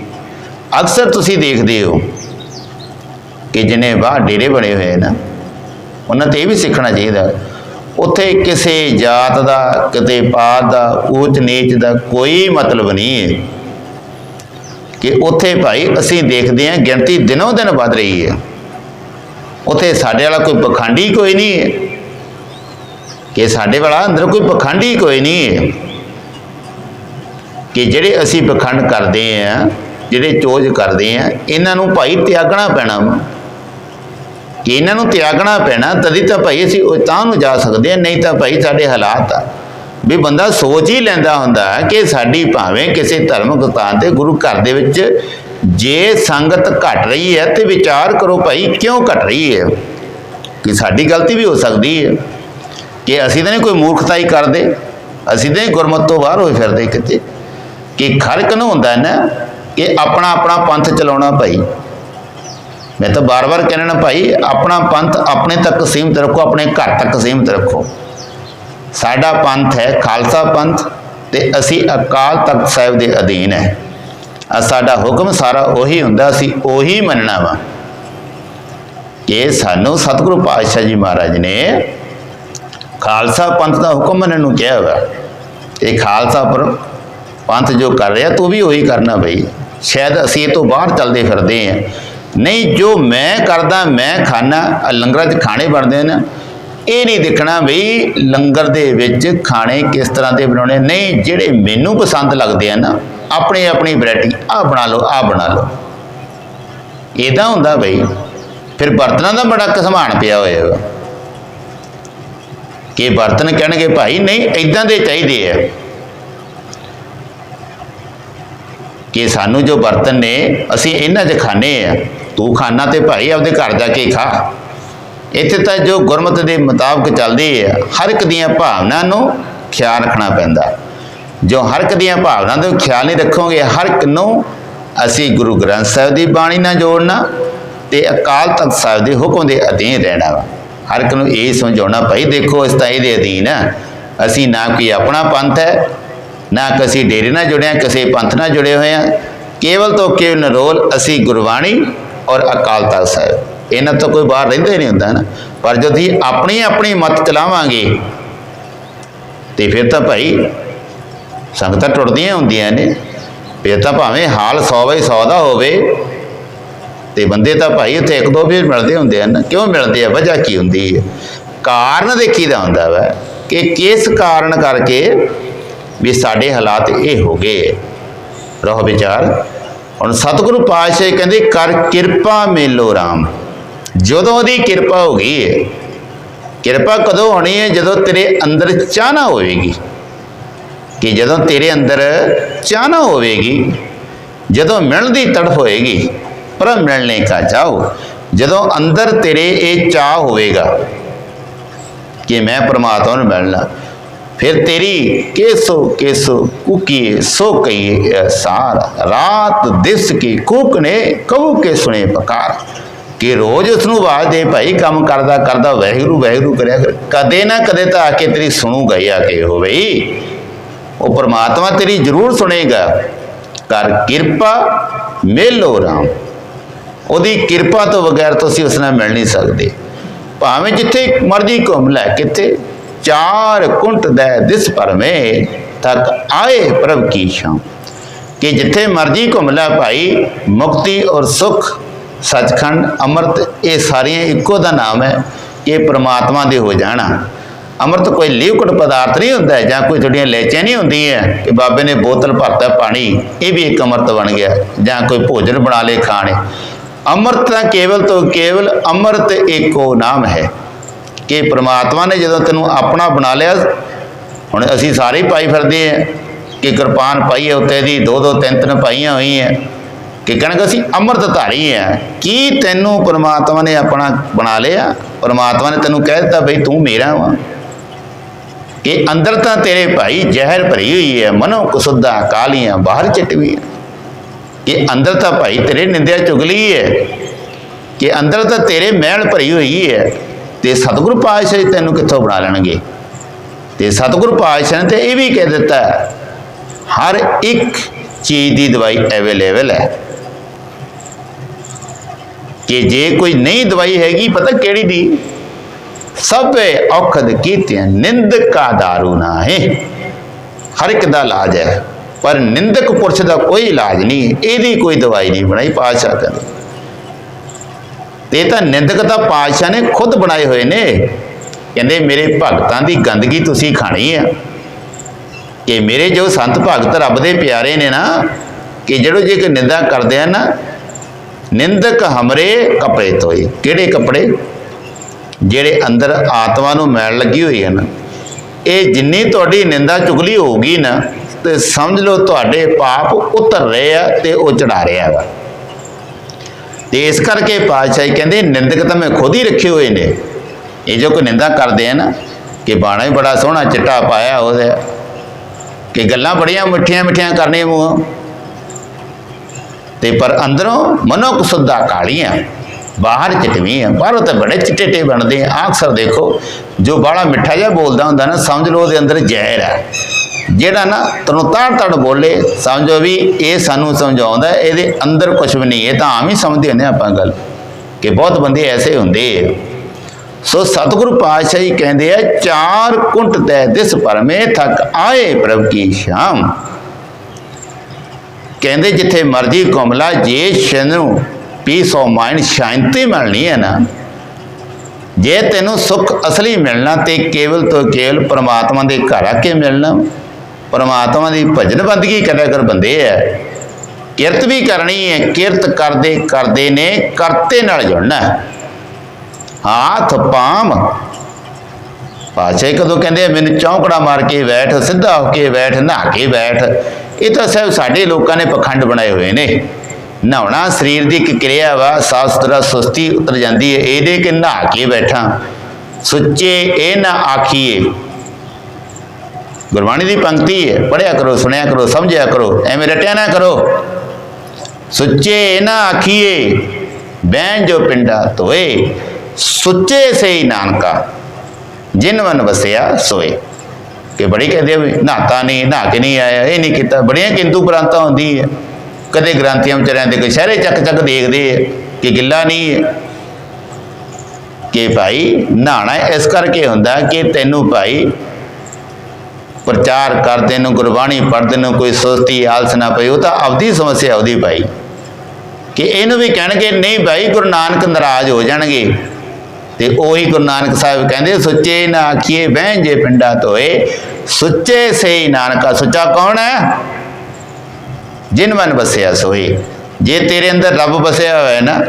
Speaker 1: ਅਕਸਰ ਤੁਸੀਂ ਦੇਖਦੇ ਹੋ ਕਿ ਜਿਹਨੇ ਬਾਹਰ ਡੇਰੇ ਬਣੇ ਹੋਏ ਨਾ ਉਹਨਾਂ ਤੇ ਇਹ ਵੀ ਸਿੱਖਣਾ ਚਾਹੀਦਾ। ਉੱਥੇ ਕਿਸੇ ਜਾਤ ਦਾ, ਕਿਤੇ ਪਾਤ ਦਾ, ਉੱਚ, ਨੀਚ ਦਾ ਕੋਈ ਮਤਲਬ ਨਹੀਂ ਹੈ ਕਿ ਉੱਥੇ ਭਾਈ ਅਸੀਂ ਦੇਖਦੇ ਹਾਂ ਗਿਣਤੀ ਦਿਨੋਂ ਦਿਨ ਵੱਧ ਰਹੀ ਹੈ। ਉੱਥੇ ਸਾਡੇ ਵਾਲਾ ਕੋਈ ਪਖੰਡੀ ਕੋਈ ਨਹੀਂ ਹੈ। ਕਿ ਸਾਡੇ ਵਾਲਾ ਅੰਦਰ ਕੋਈ ਪਖੰਡੀ ਕੋਈ ਨਹੀਂ ਹੈ। ਕਿ ਜਿਹੜੇ ਅਸੀਂ ਪਖੰਡ ਕਰਦੇ ਆ ਜਿਹੜੇ ਚੋਜ ਕਰਦੇ ਆ ਇਹਨਾਂ ਨੂੰ ਭਾਈ ਤਿਆਗਣਾ ਪੈਣਾ। ਵਾ ਕਿ ਇਹਨਾਂ ਨੂੰ ਤਿਆਗਣਾ ਪੈਣਾ, ਤਦੀ ਤਾਂ ਭਾਈ ਅਸੀਂ ਉਹ ਤਾਂ ਨੂੰ ਜਾ ਸਕਦੇ ਆ ਨਹੀਂ ਤਾਂ ਭਾਈ ਸਾਡੇ ਹਾਲਾਤ ਆ। ਵੀ ਬੰਦਾ ਸੋਚ ਹੀ ਲੈਂਦਾ ਹੁੰਦਾ ਕਿ ਸਾਡੀ ਭਾਵੇਂ ਕਿਸੇ ਧਰਮਕ ਸਥਾਨ ਤੇ ਗੁਰੂ ਘਰ ਦੇ ਵਿੱਚ ਜੇ ਸੰਗਤ ਘਟ ਰਹੀ ਹੈ ਤੇ ਵਿਚਾਰ ਕਰੋ ਭਾਈ ਕਿਉਂ ਘਟ ਰਹੀ ਹੈ? ਕਿ ਸਾਡੀ ਗਲਤੀ ਵੀ ਹੋ ਸਕਦੀ ਹੈ। ਕਿ ਅਸੀਂ ਤਾਂ ਨਹੀਂ ਕੋਈ ਮੂਰਖਤਾ ਹੀ ਕਰਦੇ, ਅਸੀਂ ਤਾਂ ਨਹੀਂ ਗੁਰਮਤ ਤੋਂ ਬਾਹਰ ਹੋਏ ਫਿਰਦੇ ਕਿਤੇ। ਕਿ ਹਰ ਇੱਕ ਨੂੰ ਹੁੰਦਾ ਨਾ ਕਿ ਆਪਣਾ ਆਪਣਾ ਪੰਥ ਚਲਾਉਣਾ ਭਾਈ। ਮੈਂ ਤਾਂ ਬਾਰ-ਬਾਰ ਕਹਿਣਾ ਭਾਈ, ਆਪਣਾ ਪੰਥ ਆਪਣੇ ਤੱਕ ਸੀਮਿਤ ਰੱਖੋ, ਆਪਣੇ ਘਰ ਤੱਕ ਸੀਮਿਤ ਰੱਖੋ। ਸਾਡਾ ਪੰਥ ਹੈ ਖਾਲਸਾ ਪੰਥ ਤੇ ਅਸੀਂ ਅਕਾਲ ਤਖਤ ਸਾਹਿਬ ਦੇ ਅਧੀਨ ਹੈ। ਆ ਸਾਡਾ ਹੁਕਮ ਸਾਰਾ ਉਹੀ ਹੁੰਦਾ, ਅਸੀਂ ਉਹੀ ਮੰਨਣਾ ਵਾ। ਕਿ ਸਾਨੂੰ ਸਤਿਗੁਰੂ ਪਾਤਸ਼ਾਹ ਜੀ ਮਹਾਰਾਜ ਨੇ ਖਾਲਸਾ ਪੰਥ ਦਾ ਹੁਕਮ ਇਹਨਾਂ ਨੂੰ ਕਿਹਾ ਹੋਇਆ ਇਹ ਖਾਲਸਾ ਪਰ ਪੰਥ ਜੋ ਕਰ ਰਿਹਾ, ਤੂੰ ਵੀ ਉਹੀ ਕਰਨਾ ਬਈ। ਸ਼ਾਇਦ ਅਸੀਂ ਇਹ ਤੋਂ ਬਾਹਰ ਚੱਲਦੇ ਫਿਰਦੇ ਆਂ ਨਹੀਂ, ਜੋ ਮੈਂ ਕਰਦਾ, ਮੈਂ ਖਾਣਾ ਲੰਗਰਾਂ 'ਚ ਖਾਣੇ ਬਣਦੇ ਨੇ। ਇਹ ਨਹੀਂ ਦੇਖਣਾ ਬਈ ਲੰਗਰ ਦੇ ਵਿੱਚ ਖਾਣੇ ਕਿਸ ਤਰ੍ਹਾਂ ਦੇ ਬਣਾਉਣੇ। ਨਹੀਂ, ਜਿਹੜੇ ਮੈਨੂੰ ਪਸੰਦ ਲੱਗਦੇ ਆ ਨਾ, ਆਪਣੀ ਆਪਣੀ ਵੈਰਾਈਟੀ, ਆਹ ਬਣਾ ਲਓ, ਆਹ ਬਣਾ ਲਓ। ਇਹਦਾ ਹੁੰਦਾ ਬਈ। ਫਿਰ ਬਰਤਨਾਂ ਦਾ ਬੜਾ ਘਸਮਾਨ ਪਿਆ ਹੋਇਆ ਵਾ। ਕਿ ਬਰਤਨ ਕਹਿਣਗੇ, ਭਾਈ, ਨਹੀਂ ਇਦਾਂ ਦੇ ਚਾਹੀਦੇ ਆ ਕਿ ਸਾਨੂੰ ਜੋ ਬਰਤਨ ਨੇ, ਅਸੀਂ ਇਹਨਾਂ 'ਚ ਖਾਣੇ ਆ। ਤੂੰ ਖਾਣਾ ਤੇ ਭਾਈ, ਆਪਦੇ ਘਰ ਜਾ ਕੇ ਖਾ। ਇੱਥੇ ਤਾਂ ਜੋ ਗੁਰਮਤ ਦੇ ਮੁਤਾਬਕ ਚੱਲਦੀ ਹੈ ਹਰ ਇੱਕ ਦੀਆਂ ਭਾਵਨਾ ਨੂੰ ਖਿਆਲ ਰੱਖਣਾ ਪੈਂਦਾ। ਜੋ ਹਰ ਇੱਕ ਦੀਆਂ ਭਾਵਨਾ ਦਾ ਖਿਆਲ ਨਹੀਂ ਰੱਖੋਗੇ, ਹਰ ਇੱਕ ਨੂੰ ਅਸੀਂ ਗੁਰੂ ਗ੍ਰੰਥ ਸਾਹਿਬ ਦੀ ਬਾਣੀ ਨਾਲ ਜੋੜਨਾ ਤੇ ਅਕਾਲ ਤਖਤ ਸਾਹਿਬ ਦੇ ਹੁਕਮ ਦੇ ਅਧੀਨ ਰਹਿਣਾ ਵਾ। ਹਰ ਇੱਕ ਨੂੰ ਇਹ ਸਮਝਾਉਣਾ, ਭਾਈ ਦੇਖੋ, ਇਸ ਤਾਂ ਇਹਦੇ ਅਧੀਨ ਆ। ਅਸੀਂ ਨਾ ਕੋਈ ਆਪਣਾ ਪੰਥ ਹੈ, ਨਾ ਕਿਸੇ ਡੇਰੇ ਨਾਲ ਜੁੜੇ ਹਾਂ ਕਿਸੇ ਪੰਥ ਨਾਲ ਜੁੜੇ ਹੋਏ ਹਾਂ ਕੇਵਲ ਤੋਂ ਕੇਵਲ ਨਿਰੋਲ ਅਸੀਂ ਗੁਰਬਾਣੀ ਔਰ ਅਕਾਲ ਤਖਤ ਸਾਹਿਬ। ਇਹਨਾਂ ਤੋਂ ਕੋਈ ਬਾਹਰ ਰਹਿੰਦਾ ਹੀ ਨਹੀਂ ਹੁੰਦਾ ਨਾ ਪਰ ਜਦੋਂ ਅਸੀਂ ਆਪਣੀ ਆਪਣੀ ਮਤ ਚਲਾਵਾਂਗੇ, ਤੇ ਫਿਰ ਤਾਂ ਭਾਈ ਸੰਗਤਾਂ ਟੁੱਟਦੀਆਂ ਹੁੰਦੀਆਂ ਨੇ। ਫਿਰ ਤਾਂ ਭਾਵੇਂ ਹਾਲ 100 ਬਾਈ 100 ਦਾ ਹੋਵੇ ਤੇ ਬੰਦੇ ਤਾਂ ਭਾਈ ਉੱਥੇ ਇੱਕ ਦੋ ਵੀ ਮਿਲਦੇ ਹੁੰਦੇ ਹਨ। ਕਿਉਂ ਮਿਲਦੇ ਆ? ਵਜ੍ਹਾ ਕੀ ਹੁੰਦੀ ਹੈ? ਕਾਰਨ ਦੇਖੀਦਾ ਹੁੰਦਾ ਵਾ ਕਿ ਕਿਸ ਕਾਰਨ ਕਰਕੇ ਵੀ ਸਾਡੇ ਹਾਲਾਤ ਇਹ ਹੋ ਗਏ। ਰਹੋ ਵਿਚਾਰ। ਹੁਣ ਸਤਿਗੁਰੂ ਪਾਤਸ਼ਾਹ ਕਹਿੰਦੇ, ਕਰ ਕਿਰਪਾ ਮੇਲੋ ਰਾਮ। ਜਦੋਂ ਉਹਦੀ ਕਿਰਪਾ ਹੋ ਗਈ ਹੈ, ਕਿਰਪਾ ਕਦੋਂ ਹੋਣੀ ਹੈ? ਜਦੋਂ ਤੇਰੇ ਅੰਦਰ ਚਾਹਨਾ ਹੋਵੇਗੀ। ਕਿ ਜਦੋਂ ਤੇਰੇ ਅੰਦਰ ਚਾਹਨਾ ਹੋਵੇਗੀ, ਜਦੋਂ ਮਿਲਣ ਦੀ ਤੜਫ ਹੋਏਗੀ ਪਰ ਮਿਲਣੇ ਕਾ ਚਾਹੋ ਜਦੋਂ ਅੰਦਰ ਤੇਰੇ ਇਹ ਚਾਹ ਹੋਵੇਗਾ ਕਿ ਮੈਂ ਪ੍ਰਮਾਤਮਾ ਨੂੰ ਮਿਲਣਾ, ਫਿਰ ਤੇਰੀ ਕੇਸੋ ਕੇਸੋ ਕੁਕੀਏ, ਸੋ ਕਹੀਏ ਸਾਰ। ਰਾਤ ਦਿਸ ਕੀ ਕੂਕ ਨੇ ਕਹੂ ਕੇ ਸੁਣੇ ਪਕਾਰ। ਕਿ ਰੋਜ਼ ਉਸ ਨੂੰ ਆਵਾਜ਼ ਦੇ ਭਾਈ, ਕੰਮ ਕਰਦਾ ਕਰਦਾ ਵੈਗਰੂ ਵੈਗਰੂ ਕਰਿਆ ਕਰ। ਕਦੇ ਨਾ ਕਦੇ ਤਾਂ ਆ ਕੇ ਤੇਰੀ ਸੁਣੂਗਾ ਹੀ, ਆ ਕੇ ਹੋ ਬਈ। ਉਹ ਪ੍ਰਮਾਤਮਾ ਤੇਰੀ ਜ਼ਰੂਰ ਸੁਣੇਗਾ। ਕਰ ਕਿਰਪਾ, ਮੇਲੋ ਰਾਮ। ਉਹਦੀ ਕਿਰਪਾ ਤੋਂ ਬਗੈਰ ਤੁਸੀਂ ਉਸ ਨਾਲ ਮਿਲ ਨਹੀਂ ਸਕਦੇ। ਭਾਵੇਂ ਜਿੱਥੇ ਮਰਜ਼ੀ ਘੁੰਮ ਲੈ, ਕਿੱਥੇ ਚਾਰ ਕੁੰਟ ਦੇ ਦਿਸ ਪਰਮੇ, ਤੱਕ ਆਏ ਪ੍ਰਭ ਕੀ ਸ਼ਾਮ। ਕਿ ਜਿੱਥੇ ਮਰਜ਼ੀ ਘੁੰਮ ਲੈ ਭਾਈ, ਮੁਕਤੀ ਔਰ ਸੁਖ, ਸੱਚਖੰਡ, ਅੰਮ੍ਰਿਤ, ਇਹ ਸਾਰੀਆਂ ਇੱਕੋ ਦਾ ਨਾਮ ਹੈ ਇਹ ਪ੍ਰਮਾਤਮਾ ਦੇ ਹੋ ਜਾਣਾ। ਅੰਮ੍ਰਿਤ ਕੋਈ ਲਿਕਵਿਡ ਪਦਾਰਥ ਨਹੀਂ ਹੁੰਦਾ ਜਾਂ ਕੋਈ ਤੁਹਾਡੀਆਂ ਲੈਚਾਂ ਨਹੀਂ ਹੁੰਦੀਆਂ ਕਿ ਬਾਬੇ ਨੇ ਬੋਤਲ ਭਰਤਾ ਪਾਣੀ, ਇਹ ਵੀ ਇੱਕ ਅੰਮ੍ਰਿਤ ਬਣ ਗਿਆ, ਜਾਂ ਕੋਈ ਭੋਜਨ ਬਣਾ ਲੇ ਖਾਣੇ। ਅੰਮ੍ਰਿਤ ਤਾਂ ਕੇਵਲ ਤੋਂ ਕੇਵਲ ਅੰਮ੍ਰਿਤ ਏਕੋ ਨਾਮ ਹੈ। ਕਿ ਪ੍ਰਮਾਤਮਾ ਨੇ ਜਦੋਂ ਤੈਨੂੰ ਆਪਣਾ ਬਣਾ ਲਿਆ, ਹੁਣ ਅਸੀਂ ਸਾਰੇ ਪਾਈ ਫਿਰਦੇ ਆ ਕਿ ਕਿਰਪਾਨ ਪਾਈ ਹੈ ਉੱਤੇ ਦੀ, ਦੋ ਦੋ ਤਿੰਨ ਤਿੰਨ ਪਾਈਆਂ ਹੋਈਆਂ ਕਿ ਕਣਕ ਅਸੀਂ ਅੰਮ੍ਰਿਤ ਧਾਰੀ ਆ ਕੀ ਤੈਨੂੰ ਪ੍ਰਮਾਤਮਾ ਨੇ ਆਪਣਾ ਬਣਾ ਲਿਆ? ਪ੍ਰਮਾਤਮਾ ਨੇ ਤੈਨੂੰ ਕਹਿ ਦਿੱਤਾ, ਬਈ ਤੂੰ ਮੇਰਾ ਵਾ। ਕਿ ਅੰਦਰ ਤਾਂ ਤੇਰੇ ਭਾਈ ਜ਼ਹਿਰ ਭਰੀ ਹੋਈ ਹੈ, ਮਨੋ ਕੁਸੁੱਧਾ ਕਾਲੀਆਂ ਬਾਹਰ ਚਟਵੀ ਕਿ ਅੰਦਰ ਤਾਂ ਭਾਈ ਤੇਰੇ ਨਿੰਦਿਆ ਚੁਗਲੀ ਹੈ ਕਿ ਅੰਦਰ ਤਾਂ ਤੇਰੇ ਮਹਿਲ ਭਰੀ ਹੋਈ ਹੈ ਤੇ ਸਤਿਗੁਰੂ ਪਾਤਸ਼ਾਹ ਜੀ ਤੈਨੂੰ ਕਿੱਥੋਂ ਬਣਾ ਲੈਣਗੇ? ਤੇ ਸਤਿਗੁਰੂ ਪਾਤਸ਼ਾਹ ਨੇ ਤੇ ਇਹ ਵੀ ਕਹਿ ਦਿੱਤਾ ਹਰ ਇੱਕ ਚੀਜ਼ ਦੀ ਦਵਾਈ ਅਵੇਲੇਬਲ ਹੈ। ਕਿ ਜੇ ਕੋਈ ਨਹੀਂ ਦਵਾਈ ਹੈਗੀ, ਪਤਾ ਕਿਹੜੀ ਦੀ? ਸਭੇ ਔਖਦ ਕੀਤੇ ਨਿੰਦਕ ਕਾ ਦਾਰੂ ਨਾ ਹੈ ਹਰ ਇੱਕ ਦਾ ਇਲਾਜ ਹੈ। ਪਰ ਨਿੰਦਕ ਪੁਰਸ਼ ਦਾ ਕੋਈ ਇਲਾਜ ਨਹੀਂ, ਇਹਦੀ ਕੋਈ ਦਵਾਈ ਨਹੀਂ ਬਣਾਈ ਪਾਤਸ਼ਾਹ ਕਹਿੰਦੇ ਤੇ ਇਹ ਤਾਂ ਨਿੰਦਕ ਤਾਂ ਪਾਤਸ਼ਾਹ ਨੇ ਖੁਦ ਬਣਾਏ ਹੋਏ ਨੇ। ਕਹਿੰਦੇ, ਮੇਰੇ ਭਗਤਾਂ ਦੀ ਗੰਦਗੀ ਤੁਸੀਂ ਖਾਣੀ ਆ। ਕਿ ਮੇਰੇ ਜੋ ਸੰਤ ਭਗਤ ਰੱਬ ਦੇ ਪਿਆਰੇ ਨੇ ਨਾ, ਕਿ ਜਿਹੜੋ ਜੇ ਕੋਈ ਨਿੰਦਾ ਕਰਦੇ ਆ ਨਾ, ਨਿੰਦਕ ਹਮਰੇ ਕਪੜੇ ਤੋਏ ਕਿਹੜੇ ਕੱਪੜੇ? ਜਿਹੜੇ ਅੰਦਰ ਆਤਮਾ ਨੂੰ ਮੈਲ ਲੱਗੀ ਹੋਈ ਹੈ ਨਾ। ਇਹ ਜਿੰਨੀ ਤੁਹਾਡੀ ਨਿੰਦਾ ਚੁਗਲੀ ਹੋਊਗੀ ਨਾ ਤੇ ਸਮਝ ਲਓ ਤੁਹਾਡੇ ਪਾਪ ਉਤਰ ਰਹੇ ਆ ਤੇ ਉਹ ਚੜਾ ਰਿਹਾ ਵਾ। ਤੇ ਇਸ ਕਰਕੇ ਪਾਤਸ਼ਾਹੀ ਕਹਿੰਦੇ, ਨਿੰਦਕ ਤਾਂ ਮੈਂ ਖੁਦ ਹੀ ਰੱਖੇ ਹੋਏ ਨੇ। ਇਹ ਜੋ ਕੋਈ ਨਿੰਦਾ ਕਰਦੇ ਆ ਨਾ, ਕਿ ਬਾਣਾ ਹੀ ਬੜਾ ਸੋਹਣਾ ਚਿੱਟਾ ਪਾਇਆ ਉਹਦੇ। ਕਿ ਗੱਲਾਂ ਬੜੀਆਂ ਮਿੱਠੀਆਂ ਮਿੱਠੀਆਂ ਕਰਨੀਆਂ ਮੂੰਹੋਂ। ਤੇ ਪਰ ਅੰਦਰੋਂ ਮਨੋ ਕੁਸੁੱਧਾ ਕਾਲੀਆਂ, ਬਾਹਰ ਚਟਵੀਂ ਚਟਵੀਆਂ, ਬਾਹਰੋਂ ਤਾਂ ਬੜੇ ਚਿੱਟੇ ਟੇ ਬਣਦੇ ਆ। ਅਕਸਰ ਦੇਖੋ, ਜੋ ਬਾਹਲਾ ਮਿੱਠਾ ਜਿਹਾ ਬੋਲਦਾ ਹੁੰਦਾ ਨਾ, ਸਮਝ ਲਓ ਉਹਦੇ ਅੰਦਰ ਜ਼ਹਿਰ ਹੈ ਜਿਹੜਾ ਨਾ ਤੈਨੂੰ ਤੜ ਤੜ ਬੋਲੇ, ਸਮਝੋ ਵੀ ਇਹ ਸਾਨੂੰ ਸਮਝਾਉਂਦਾ, ਇਹਦੇ ਅੰਦਰ ਕੁਝ ਵੀ ਨਹੀਂ, ਇਹ ਤਾਂ ਆਮ ਹੀ ਸਮਝਦੇ ਹੁੰਦੇ ਆਪਾਂ ਗੱਲ, ਕਿ ਬਹੁਤ ਬੰਦੇ ਐਸੇ ਹੁੰਦੇ ਆ। ਸੋ ਸਤਿਗੁਰੂ ਪਾਤਸ਼ਾਹ ਜੀ ਕਹਿੰਦੇ ਆ, ਚਾਰ ਕੁੰਟ ਤੈ ਦਿਸ ਪਰਮੇ ਥਕ ਆਏ ਪ੍ਰਭ ਕੀ ਸ਼ਾਮ। ਕਹਿੰਦੇ ਜਿੱਥੇ ਮਰਜ਼ੀ ਕਮਲਾ, ਜੇ ਸ਼ਨੂੰ ਪੀਸ ਆਫ ਮਾਈਂਡ ਸ਼ਾਂਤੀ ਮਿਲਣੀ ਹੈ ਨਾ। ਜੇ ਤੈਨੂੰ ਸੁੱਖ ਅਸਲੀ ਮਿਲਣਾ, ਤੇ ਕੇਵਲ ਤੋਂ ਕੇਵਲ ਪ੍ਰਮਾਤਮਾ ਦੇ ਘਰ ਆ ਕੇ ਮਿਲਣਾ। ਪਰਮਾਤਮਾ ਦੀ ਭਜਨ ਬੰਦਗੀ ਕਰਿਆ ਕਰ ਬੰਦੇ ਐ ਕਿਰਤ ਵੀ ਕਰਨੀ ਹੈ, ਕਿਰਤ ਕਰਦੇ ਕਰਦੇ ਨੇ, ਕਰਤੇ ਨਾਲ ਜੁੜਨਾ। ਹੈ। ਹਾਥ ਪਾਮ। ਪਾਛੇ ਕਦੋਂ ਕਹਿੰਦੇ ਮੈਨੂੰ ਚੌਂਕੜਾ ਮਾਰ ਕੇ ਬੈਠ, ਸਿੱਧਾ ਹੋ ਕੇ ਬੈਠ, ਨਹਾ ਕੇ ਬੈਠ। ਇਹ ਤਾਂ ਸਭ ਸਾਡੇ ਲੋਕਾਂ ਨੇ ਪਖੰਡ ਬਣਾਏ ਹੋਏ ਨੇ। ਨਹਾਉਣਾ ਸਰੀਰ ਦੀ ਇੱਕ ਕਿਰਿਆ ਵਾ, ਸਾਫ਼ ਸੁਥਰਾ, ਸੁਸਤੀ ਉਤਰ ਜਾਂਦੀ ਹੈ। ਇਹਦੇ ਕਿ ਨਹਾ ਕੇ ਬੈਠਾ? ਸੁੱਚੇ ਇਹ ਨਾ ਆਖੀਏ ਗੁਰਬਾਣੀ ਦੀ ਪੰਕਤੀ ਹੈ ਪੜਿਆ ਕਰੋ, ਸੁਣਿਆ ਕਰੋ, ਸਮਝਿਆ ਕਰੋ, ਐਵੇਂ ਰਟਿਆ ਨਾ ਕਰੋ। ਸੁੱਚੇ ਨਾ ਆਖੀਏ ਬੈਨ ਜੋ ਪਿੰਡਾ ਧੋਏ, ਸੁੱਚੇ ਸੇ ਨਾਨਕਾ, ਜਿਨ ਮਨ ਵਸਿਆ ਸੋਏ। ਕਿ ਬੜੀ ਕਹਿੰਦੇ ਵੀ ਨਹਾਤਾ ਨਹੀਂ, ਨਹਾ ਕੇ ਨਹੀਂ ਆਇਆ, ਇਹ ਨਹੀਂ ਕੀਤਾ, ਬੜੀਆਂ ਕਿੰਤੂ ਪ੍ਰਾਂਤਾਂ ਹੁੰਦੀ ਹੈ ਕਦੇ ਗ੍ਰੰਥੀਆਂ ਵਿਚਾਰਿਆਂ ਦੇ ਸ਼ਹਿਰੇ ਚੱਕ ਚੱਕ ਦੇਖਦੇ ਆ, ਕਿ ਗਿੱਲਾ ਨਹੀਂ ਹੈ ਕਿ ਭਾਈ ਨਹਾਣਾ ਇਸ ਕਰਕੇ ਹੁੰਦਾ ਕਿ ਤੈਨੂੰ ਭਾਈ ਪ੍ਰਚਾਰ ਕਰਦੇ ਨੂੰ, ਗੁਰਬਾਣੀ ਪੜ੍ਹਦੇ ਨੂੰ, ਕੋਈ ਸੁਸਤੀ ਆਲਸ ਨਾ ਪਈ, ਉਹ ਤਾਂ ਆਪਦੀ ਸਮੱਸਿਆ ਉਹਦੀ ਭਾਈ। ਕਿ ਇਹਨੂੰ ਵੀ ਕਹਿਣਗੇ, ਨਹੀਂ ਭਾਈ, ਗੁਰੂ ਨਾਨਕ ਨਾਰਾਜ਼ ਹੋ ਜਾਣਗੇ। ਤੇ ਉਹੀ ਗੁਰੂ ਨਾਨਕ ਸਾਹਿਬ ਕਹਿੰਦੇ, ਸੁੱਚੇ ਨਾ ਆਖੀਏ ਬਹਿ ਜੇ ਪਿੰਡਾ ਧੋਏ ਸੁੱਚੇ ਸੇ ਨਾਨਕਾ, ਸੁੱਚਾ ਕੌਣ ਹੈ? ਜਿਨ ਮਨ ਵਸਿਆ ਸੋਏ ਜੇ ਤੇਰੇ ਅੰਦਰ ਰੱਬ ਵਸਿਆ ਹੋਇਆ ਹੈ ਨਾ,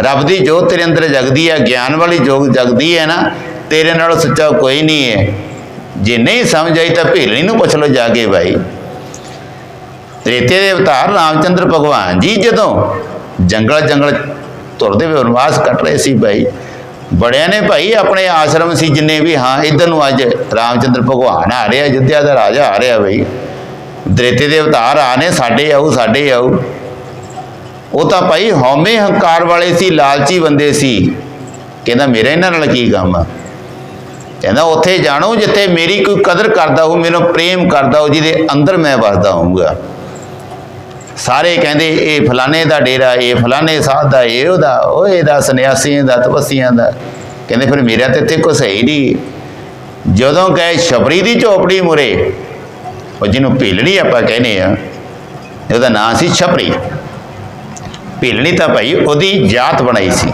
Speaker 1: ਰੱਬ ਦੀ ਜੋਤ ਤੇਰੇ ਅੰਦਰ ਜਗਦੀ ਹੈ, ਗਿਆਨ ਵਾਲੀ ਜੋਤ ਜਗਦੀ ਹੈ ਨਾ, ਤੇਰੇ ਨਾਲੋਂ ਸੱਚਾ ਕੋਈ ਨਹੀਂ ਹੈ। ਜੇ ਨਹੀਂ ਸਮਝ ਆਈ ਤਾਂ ਭੇਲਣੀ ਨੂੰ ਪੁੱਛ ਲਓ ਜਾ ਕੇ ਭਾਈ ਤ੍ਰੇਤੇ ਦੇ ਅਵਤਾਰ ਰਾਮਚੰਦਰ ਭਗਵਾਨ ਜੀ ਜਦੋਂ ਜੰਗਲ ਜੰਗਲ ਤੁਰਦੇ ਹੋਏ ਵਨਵਾਸ ਕੱਟ ਰਹੇ ਸੀ ਭਾਈ ਬੜਿਆਂ ਨੇ ਭਾਈ ਆਪਣੇ ਆਸ਼ਰਮ ਸੀ ਜਿੰਨੇ ਵੀ, ਹਾਂ, ਇਧਰ ਨੂੰ ਅੱਜ ਰਾਮਚੰਦਰ ਭਗਵਾਨ ਆ ਰਿਹਾ, ਅਯੁੱਧਿਆ ਦਾ ਰਾਜਾ ਆ ਰਿਹਾ ਭਾਈ ਦ੍ਰੇਤੇ ਦੇ ਅਵਤਾਰ ਆ ਨੇ, ਸਾਡੇ ਆਉ ਸਾਡੇ ਆਉ ਉਹ ਤਾਂ ਭਾਈ ਹਉਮੈ ਹੰਕਾਰ ਵਾਲੇ ਸੀ, ਲਾਲਚੀ ਬੰਦੇ ਸੀ। ਕਹਿੰਦਾ, ਮੇਰਾ ਇਹਨਾਂ ਨਾਲ ਕੀ ਕੰਮ ਆ? ਕਹਿੰਦਾ, ਉੱਥੇ ਜਾਣੋ ਜਿੱਥੇ ਮੇਰੀ ਕੋਈ ਕਦਰ ਕਰਦਾ ਹੋ ਮੈਨੂੰ ਪ੍ਰੇਮ ਕਰਦਾ ਹੋ ਜਿਹਦੇ ਅੰਦਰ ਮੈਂ ਵਸਦਾ ਹੋਊਗਾ। ਸਾਰੇ ਕਹਿੰਦੇ, ਇਹ ਫਲਾਣੇ ਦਾ ਡੇਰਾ, ਇਹ ਫਲਾਣੇ ਸਾਧ ਦਾ, ਇਹ ਉਹਦਾ, ਉਹ ਇਹਦਾ, ਸੰਨਿਆਸੀਆਂ ਦਾ, ਤਪਸੀਆਂ ਦਾ। ਕਹਿੰਦੇ, ਫਿਰ ਮੇਰਾ ਤੇ ਇੱਥੇ ਕੁਛ ਹੈ ਹੀ ਨਹੀਂ। ਜਦੋਂ ਗਏ ਛਪਰੀ ਦੀ ਝੋਪੜੀ ਮੁਰੇ। ਉਹ ਜਿਹਨੂੰ ਭੇਲਣੀ ਆਪਾਂ ਕਹਿੰਦੇ ਆ ਉਹਦਾ ਨਾਂ ਸੀ ਛਪਰੀ। ਭੇਲਣੀ ਤਾਂ ਭਾਈ ਉਹਦੀ ਜਾਤ ਬਣਾਈ ਸੀ।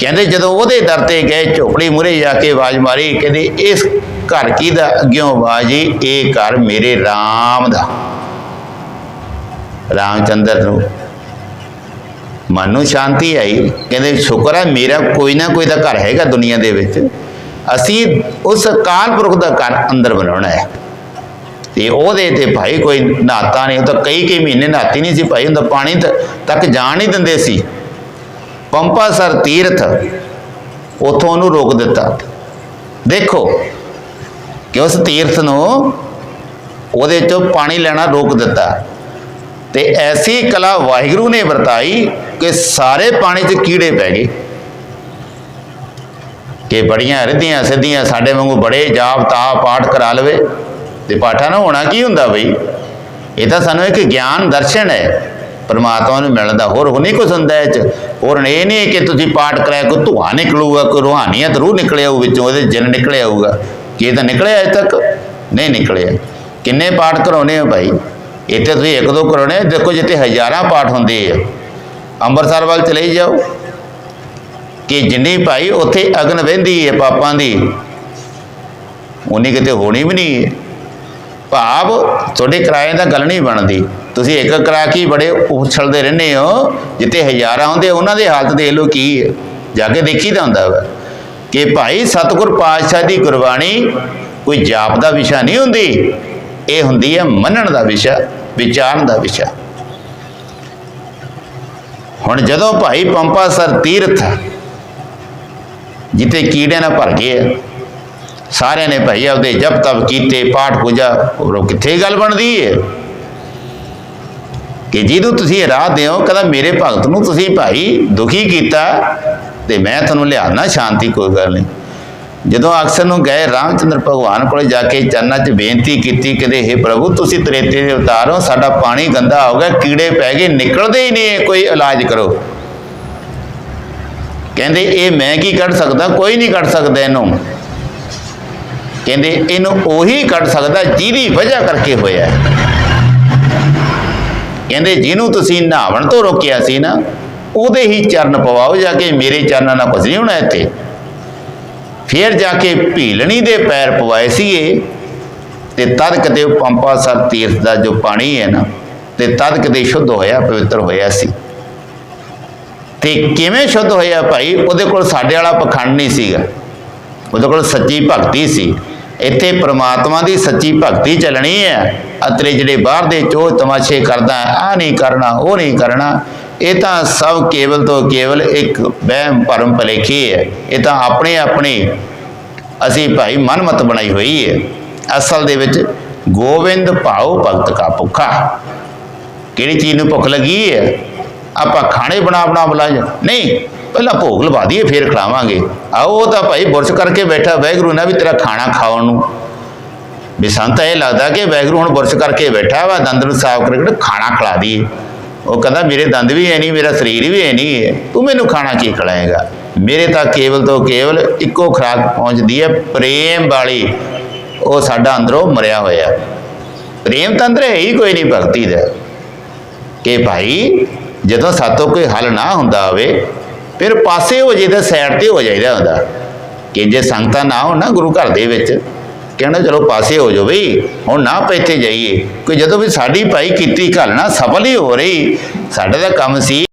Speaker 1: ਕਹਿੰਦੇ ਜਦੋਂ ਉਹਦੇ ਦਰ ਤੇ ਗਏ ਝੋਪੜੀ ਮੁਰੇ ਜਾ ਕੇ ਆਵਾਜ਼ ਮਾਰੀ ਕਹਿੰਦੇ ਇਸ ਘਰ ਕੀ ਦਾ ਅੱਗਿਓਂ ਆਵਾਜ਼ ਈ, ਇਹ ਘਰ ਮੇਰੇ RAM ਦਾ। ਰਾਮਚੰਦਰ ਨੂੰ ਮਨ ਨੂੰ ਸ਼ਾਂਤੀ ਆਈ ਕਹਿੰਦੇ ਸ਼ੁਕਰ ਹੈ ਮੇਰਾ ਕੋਈ ਨਾ ਕੋਈ ਦਾ ਘਰ ਹੈਗਾ ਦੁਨੀਆ ਦੇ ਵਿੱਚ। ਅਸੀਂ ਉਸ ਅਕਾਲ ਪੁਰਖ ਦਾ ਘਰ ਅੰਦਰ ਬਣਾਉਣਾ ਹੈ। ਤੇ ਉਹਦੇ ਤੇ ਭਾਈ ਕੋਈ ਨਹਾਤਾ ਨਹੀਂ ਉਹ ਤਾਂ ਕਈ ਕਈ ਮਹੀਨੇ ਨਹਾਤੀ ਨਹੀਂ ਸੀ ਭਾਈ ਹੁੰਦਾ ਪਾਣੀ ਤੱਕ ਜਾਣ ਨਹੀਂ ਦਿੰਦੇ ਸੀ। ਪੰਪਾ ਸਰ ਤੀਰਥ ਉਥੋਂ ਉਹਨੂੰ ਰੋਕ ਦਿੱਤਾ। ਦੇਖੋ ਕਿ ਉਸ ਤੀਰਥ ਨੂੰ ਉਹਦੇ ਚੋਂ ਪਾਣੀ ਲੈਣਾ ਰੋਕ ਦਿੱਤਾ। ਤੇ ਐਸੀ ਕਲਾ ਵਾਹਿਗੁਰੂ ਨੇ ਵਰਤਾਈ ਕਿ ਸਾਰੇ ਪਾਣੀ 'ਚ ਕੀੜੇ ਪੈ ਗਏ। ਕਿ ਬੜੀਆਂ ਰਿੱਧੀਆਂ ਸਿੱਧੀਆਂ ਸਾਡੇ ਵਾਂਗੂ ਬੜੇ ਜਾਪ ਤਾਪ ਪਾਠ ਕਰਾ ਲਵੇ। ਤੇ ਪਾਠਾਂ ਨਾਲ ਹੋਣਾ ਕੀ ਹੁੰਦਾ ਬਈ? ਇਹ ਤਾਂ ਸਾਨੂੰ ਇੱਕ ਗਿਆਨ ਦਰਸ਼ਨ ਹੈ। ਪਰਮਾਤਮਾ ਨੂੰ ਮਿਲਣ ਦਾ ਹੋਰ ਹੋ ਨਹੀਂ ਕੁਛ ਹੁੰਦਾ ਇਹ ਚ। ਹੋਰ ਇਹ ਨਹੀਂ ਕਿ ਤੁਸੀਂ ਪਾਠ ਕਰਾਇਆ, ਕੋਈ ਧੂਆ ਨਿਕਲੂਗਾ, ਕੋਈ ਰੂਹਾਨੀਅਤ ਰੂਹ ਨਿਕਲਿਆ ਆਊ ਵਿੱਚੋਂ, ਉਹਦੇ ਜਿੰਨ ਨਿਕਲਿਆ ਆਊਗਾ ਕੀ ਤਾਂ ਨਿਕਲਿਆ ਅਜੇ ਤੱਕ? ਨਹੀਂ ਨਿਕਲਿਆ। ਕਿੰਨੇ ਪਾਠ ਕਰਾਉਨੇ ਹੋ ਭਾਈ? ਇੱਥੇ ਤੁਸੀਂ ਇੱਕ ਦੋ ਕਰਾਉਣੇ ਦੇਖੋ ਜਿੱਥੇ ਹਜ਼ਾਰਾਂ ਪਾਠ ਹੁੰਦੇ ਆ। ਅੰਮ੍ਰਿਤਸਰ ਵੱਲ ਚਲੇ ਜਾਓ। ਕਿ ਜਿੰਨੀ ਭਾਈ ਉੱਥੇ ਅਗਨ ਵਹਿੰਦੀ ਹੈ ਪਾਪਾਂ ਦੀ ਉਨੀ ਕਿਤੇ ਹੋਣੀ ਵੀ ਨਹੀਂ ਹੈ ਭਾਵ ਤੁਹਾਡੇ ਕਿਰਾਏ ਦਾ ਗੱਲ ਨਹੀਂ ਬਣਦੀ। ਤੁਸੀਂ ਇੱਕ ਕਰਾ ਕੇ ਬੜੇ ਉਛਲਦੇ ਰਹਿੰਦੇ ਹੋ, ਜਿੱਥੇ ਹਜ਼ਾਰਾਂ ਹੁੰਦੇ, ਉਹਨਾਂ ਦੇ ਹਾਲਤ ਦੇਖ ਲਓ ਕੀ ਹੈ। ਜਾ ਕੇ ਦੇਖੀ ਤਾਂ ਹੁੰਦਾ ਵਾ ਕਿ ਭਾਈ ਸਤਿਗੁਰ ਪਾਤਸ਼ਾਹ ਦੀ ਗੁਰਬਾਣੀ ਕੋਈ ਜਾਪ ਦਾ ਵਿਸ਼ਾ ਨਹੀਂ ਹੁੰਦੀ। ਇਹ ਹੁੰਦੀ ਹੈ ਮੰਨਣ ਦਾ ਵਿਸ਼ਾ, ਵਿਚਾਰਨ ਦਾ ਵਿਸ਼ਾ। ਹੁਣ ਜਦੋਂ ਭਾਈ ਪੰਪਾ ਸਰ ਤੀਰਥ, ਜਿੱਥੇ ਕੀੜਿਆਂ ਨਾਲ ਭਰ ਗਏ ਸਾਰਿਆਂ ਨੇ ਭਾਈ ਆਪਦੇ ਜਪ ਤਪ ਕੀਤੇ ਪਾਠ ਪੂਜਾ ਉਹ ਕਿੱਥੇ ਗੱਲ ਬਣਦੀ ਹੈ? ਕਿ ਜਿਹਨੂੰ ਤੁਸੀਂ ਰਾਹ ਦਿਓ, ਕਹਿੰਦਾ ਮੇਰੇ ਭਗਤ ਨੂੰ ਤੁਸੀਂ ਭਾਈ ਦੁਖੀ ਕੀਤਾ ਤੇ ਮੈਂ ਤੁਹਾਨੂੰ ਲਿਆਣਾ ਸ਼ਾਂਤੀ, ਕੋਈ ਗੱਲ ਨਹੀਂ। ਜਦੋਂ ਅਕਸਰ ਨੂੰ ਗਏ, ਰਾਮਚੰਦਰ ਭਗਵਾਨ ਕੋਲ ਜਾ ਕੇ ਚਰਨਾਂ 'ਚ ਬੇਨਤੀ ਕੀਤੀ, ਕਹਿੰਦੇ हे ਪ੍ਰਭੂ, ਤੁਸੀਂ ਤ੍ਰੇਤੇ ਦੇ ਅਵਤਾਰ ਹੋ, ਸਾਡਾ ਪਾਣੀ ਗੰਦਾ ਹੋ ਗਿਆ, ਕੀੜੇ ਪੈ ਗਏ, ਨਿਕਲਦੇ ਹੀ ਨਹੀਂ, ਕੋਈ ਇਲਾਜ ਕਰੋ। ਕਹਿੰਦੇ, ਇਹ ਮੈਂ ਕੀ ਕੱਢ ਸਕਦਾ? ਕੋਈ ਨਹੀਂ ਕੱਢ ਸਕਦਾ ਇਹਨੂੰ। ਕਹਿੰਦੇ, ਇਹਨੂੰ ਉਹੀ ਕੱਢ ਸਕਦਾ ਜਿਹਦੀ ਵਜ੍ਹਾ ਕਰਕੇ ਹੋਇਆ ਕਹਿੰਦੇ ਜਿਹਨੂੰ ਤੁਸੀਂ ਨਹਾਵਣ ਤੋਂ ਰੋਕਿਆ ਸੀ ਨਾ, ਉਹਦੇ ਹੀ ਚਰਨ ਪਵਾਓ, ਜਾ ਕੇ ਮੇਰੇ ਚਰਨਾਂ ਨਾਲ ਕੁਝ ਨਹੀਂ ਹੋਣਾ ਇੱਥੇ। ਫਿਰ ਜਾ ਕੇ ਭੀਲਣੀ ਦੇ ਪੈਰ ਪਵਾਏ ਸੀਗੇ, ਤੇ ਤਦ ਕਦੇ ਉਹ ਪੰਪਾ ਸਰ ਤੀਰਥ ਦਾ ਜੋ ਪਾਣੀ ਹੈ ਨਾ, ਤੇ ਤਦ ਕਿਤੇ ਸ਼ੁੱਧ ਹੋਇਆ, ਪਵਿੱਤਰ ਹੋਇਆ ਸੀ। ਤੇ ਕਿਵੇਂ ਸ਼ੁੱਧ ਹੋਇਆ ਭਾਈ? ਉਹਦੇ ਕੋਲ ਸਾਡੇ ਵਾਲਾ ਪਖੰਡ ਨਹੀਂ ਸੀਗਾ। ਉਹਦੇ ਕੋਲ ਸੱਚੀ ਭਗਤੀ ਸੀ। ਇੱਥੇ ਪ੍ਰਮਾਤਮਾ ਦੀ ਸੱਚੀ ਭਗਤੀ ਚੱਲਣੀ ਹੈ। ਅਤਰੇ ਜਿਹੜੇ ਬਾਹਰ ਦੇ ਚੋਹ ਤਮਾਸ਼ੇ ਕਰਦਾ ਆ ਨਹੀਂ ਕਰਨਾ, ਉਹ ਨਹੀਂ ਕਰਨਾ, ਇਹ ਤਾਂ ਸਭ ਕੇਵਲ ਤੋਂ ਕੇਵਲ ਇੱਕ ਵਹਿਮ ਭਰਮ ਭਲੇਖੀ ਹੈ ਇਹ ਤਾਂ ਆਪਣੇ ਆਪਣੇ ਅਸੀਂ ਭਾਈ ਮਨਮਤ ਬਣਾਈ ਹੋਈ ਹੈ। ਅਸਲ ਦੇ ਵਿੱਚ ਗੋਬਿੰਦ ਭਾਉ ਭਗਤ ਕਾ ਭੁੱਖਾ। ਕਿਹੜੀ ਚੀਜ਼ ਨੂੰ ਭੁੱਖ ਲੱਗੀ ਹੈ? ਆਪਾਂ ਖਾਣੇ ਬਣਾ ਬਣਾ ਬੁਲਾ ਨਹੀਂ ਪਹਿਲਾਂ ਭੋਗ ਲਵਾ ਦਈਏ, ਫਿਰ ਖਿਲਾਵਾਂਗੇ। ਆਓ, ਉਹ ਤਾਂ ਭਾਈ ਬੁਰਸ਼ ਕਰਕੇ ਬੈਠਾ ਵੈਗਰੂ ਨਾ ਵੀ ਤੇਰਾ ਖਾਣਾ ਖਾਉਣ ਨੂੰ। ਵੀ ਸਾਨੂੰ ਇਹ ਲੱਗਦਾ ਕਿ ਵੈਗਰੂ ਹੁਣ ਬੁਰਸ਼ ਕਰਕੇ ਬੈਠਾ ਵਾ, ਦੰਦ ਨੂੰ ਸਾਫ਼ ਕਰਕੇ ਖਾਣਾ ਖਿਲਾ ਦਈਏ। ਉਹ ਕਹਿੰਦਾ, ਮੇਰੇ ਦੰਦ ਵੀ ਹੈ ਨਹੀਂ, ਮੇਰਾ ਸਰੀਰ ਵੀ ਹੈ ਨਹੀਂ ਹੈ। ਤੂੰ ਮੈਨੂੰ ਖਾਣਾ ਕੀ ਖਿਲਾਏਗਾ? ਮੇਰੇ ਤਾਂ ਕੇਵਲ ਤੋਂ ਕੇਵਲ ਇੱਕੋ ਖੁਰਾਕ ਪਹੁੰਚਦੀ ਹੈ, ਪ੍ਰੇਮ ਵਾਲੀ। ਉਹ ਸਾਡਾ ਅੰਦਰੋਂ ਮਰਿਆ ਹੋਇਆ। ਪ੍ਰੇਮ ਤਾਂ ਅੰਦਰ ਹੈ ਹੀ, ਕੋਈ ਨਹੀਂ ਭਗਤੀ ਦਾ। ਕਿ ਭਾਈ, ਜਦੋਂ ਸਾਤੋਂ ਕੋਈ ਹੱਲ ਨਾ ਹੁੰਦਾ ਹੋਵੇ ਫਿਰ ਪਾਸੇ ਹੋ ਜੇ ਤਾਂ ਸਾਈਡ ਤੇ ਹੋ ਜਾਈਦਾ ਹੁੰਦਾ ਕਿ ਜੇ ਸੰਗਤਾਂ ਨਾ ਹੋਣ ਨਾ ਗੁਰੂ ਘਰ ਦੇ ਵਿੱਚ, ਕਹਿੰਦਾ ਚਲੋ ਪਾਸੇ ਹੋ ਜਾਓ ਬਈ, ਹੁਣ ਨਾ ਆਪਾਂ ਇੱਥੇ ਜਾਈਏ। ਕਿ ਜਦੋਂ ਵੀ ਸਾਡੀ ਭਾਈ ਕੀਤੀ ਘਾਲਣਾ ਸਫਲ ਹੀ ਹੋ ਰਹੀ, ਸਾਡਾ ਤਾਂ ਕੰਮ ਸੀ।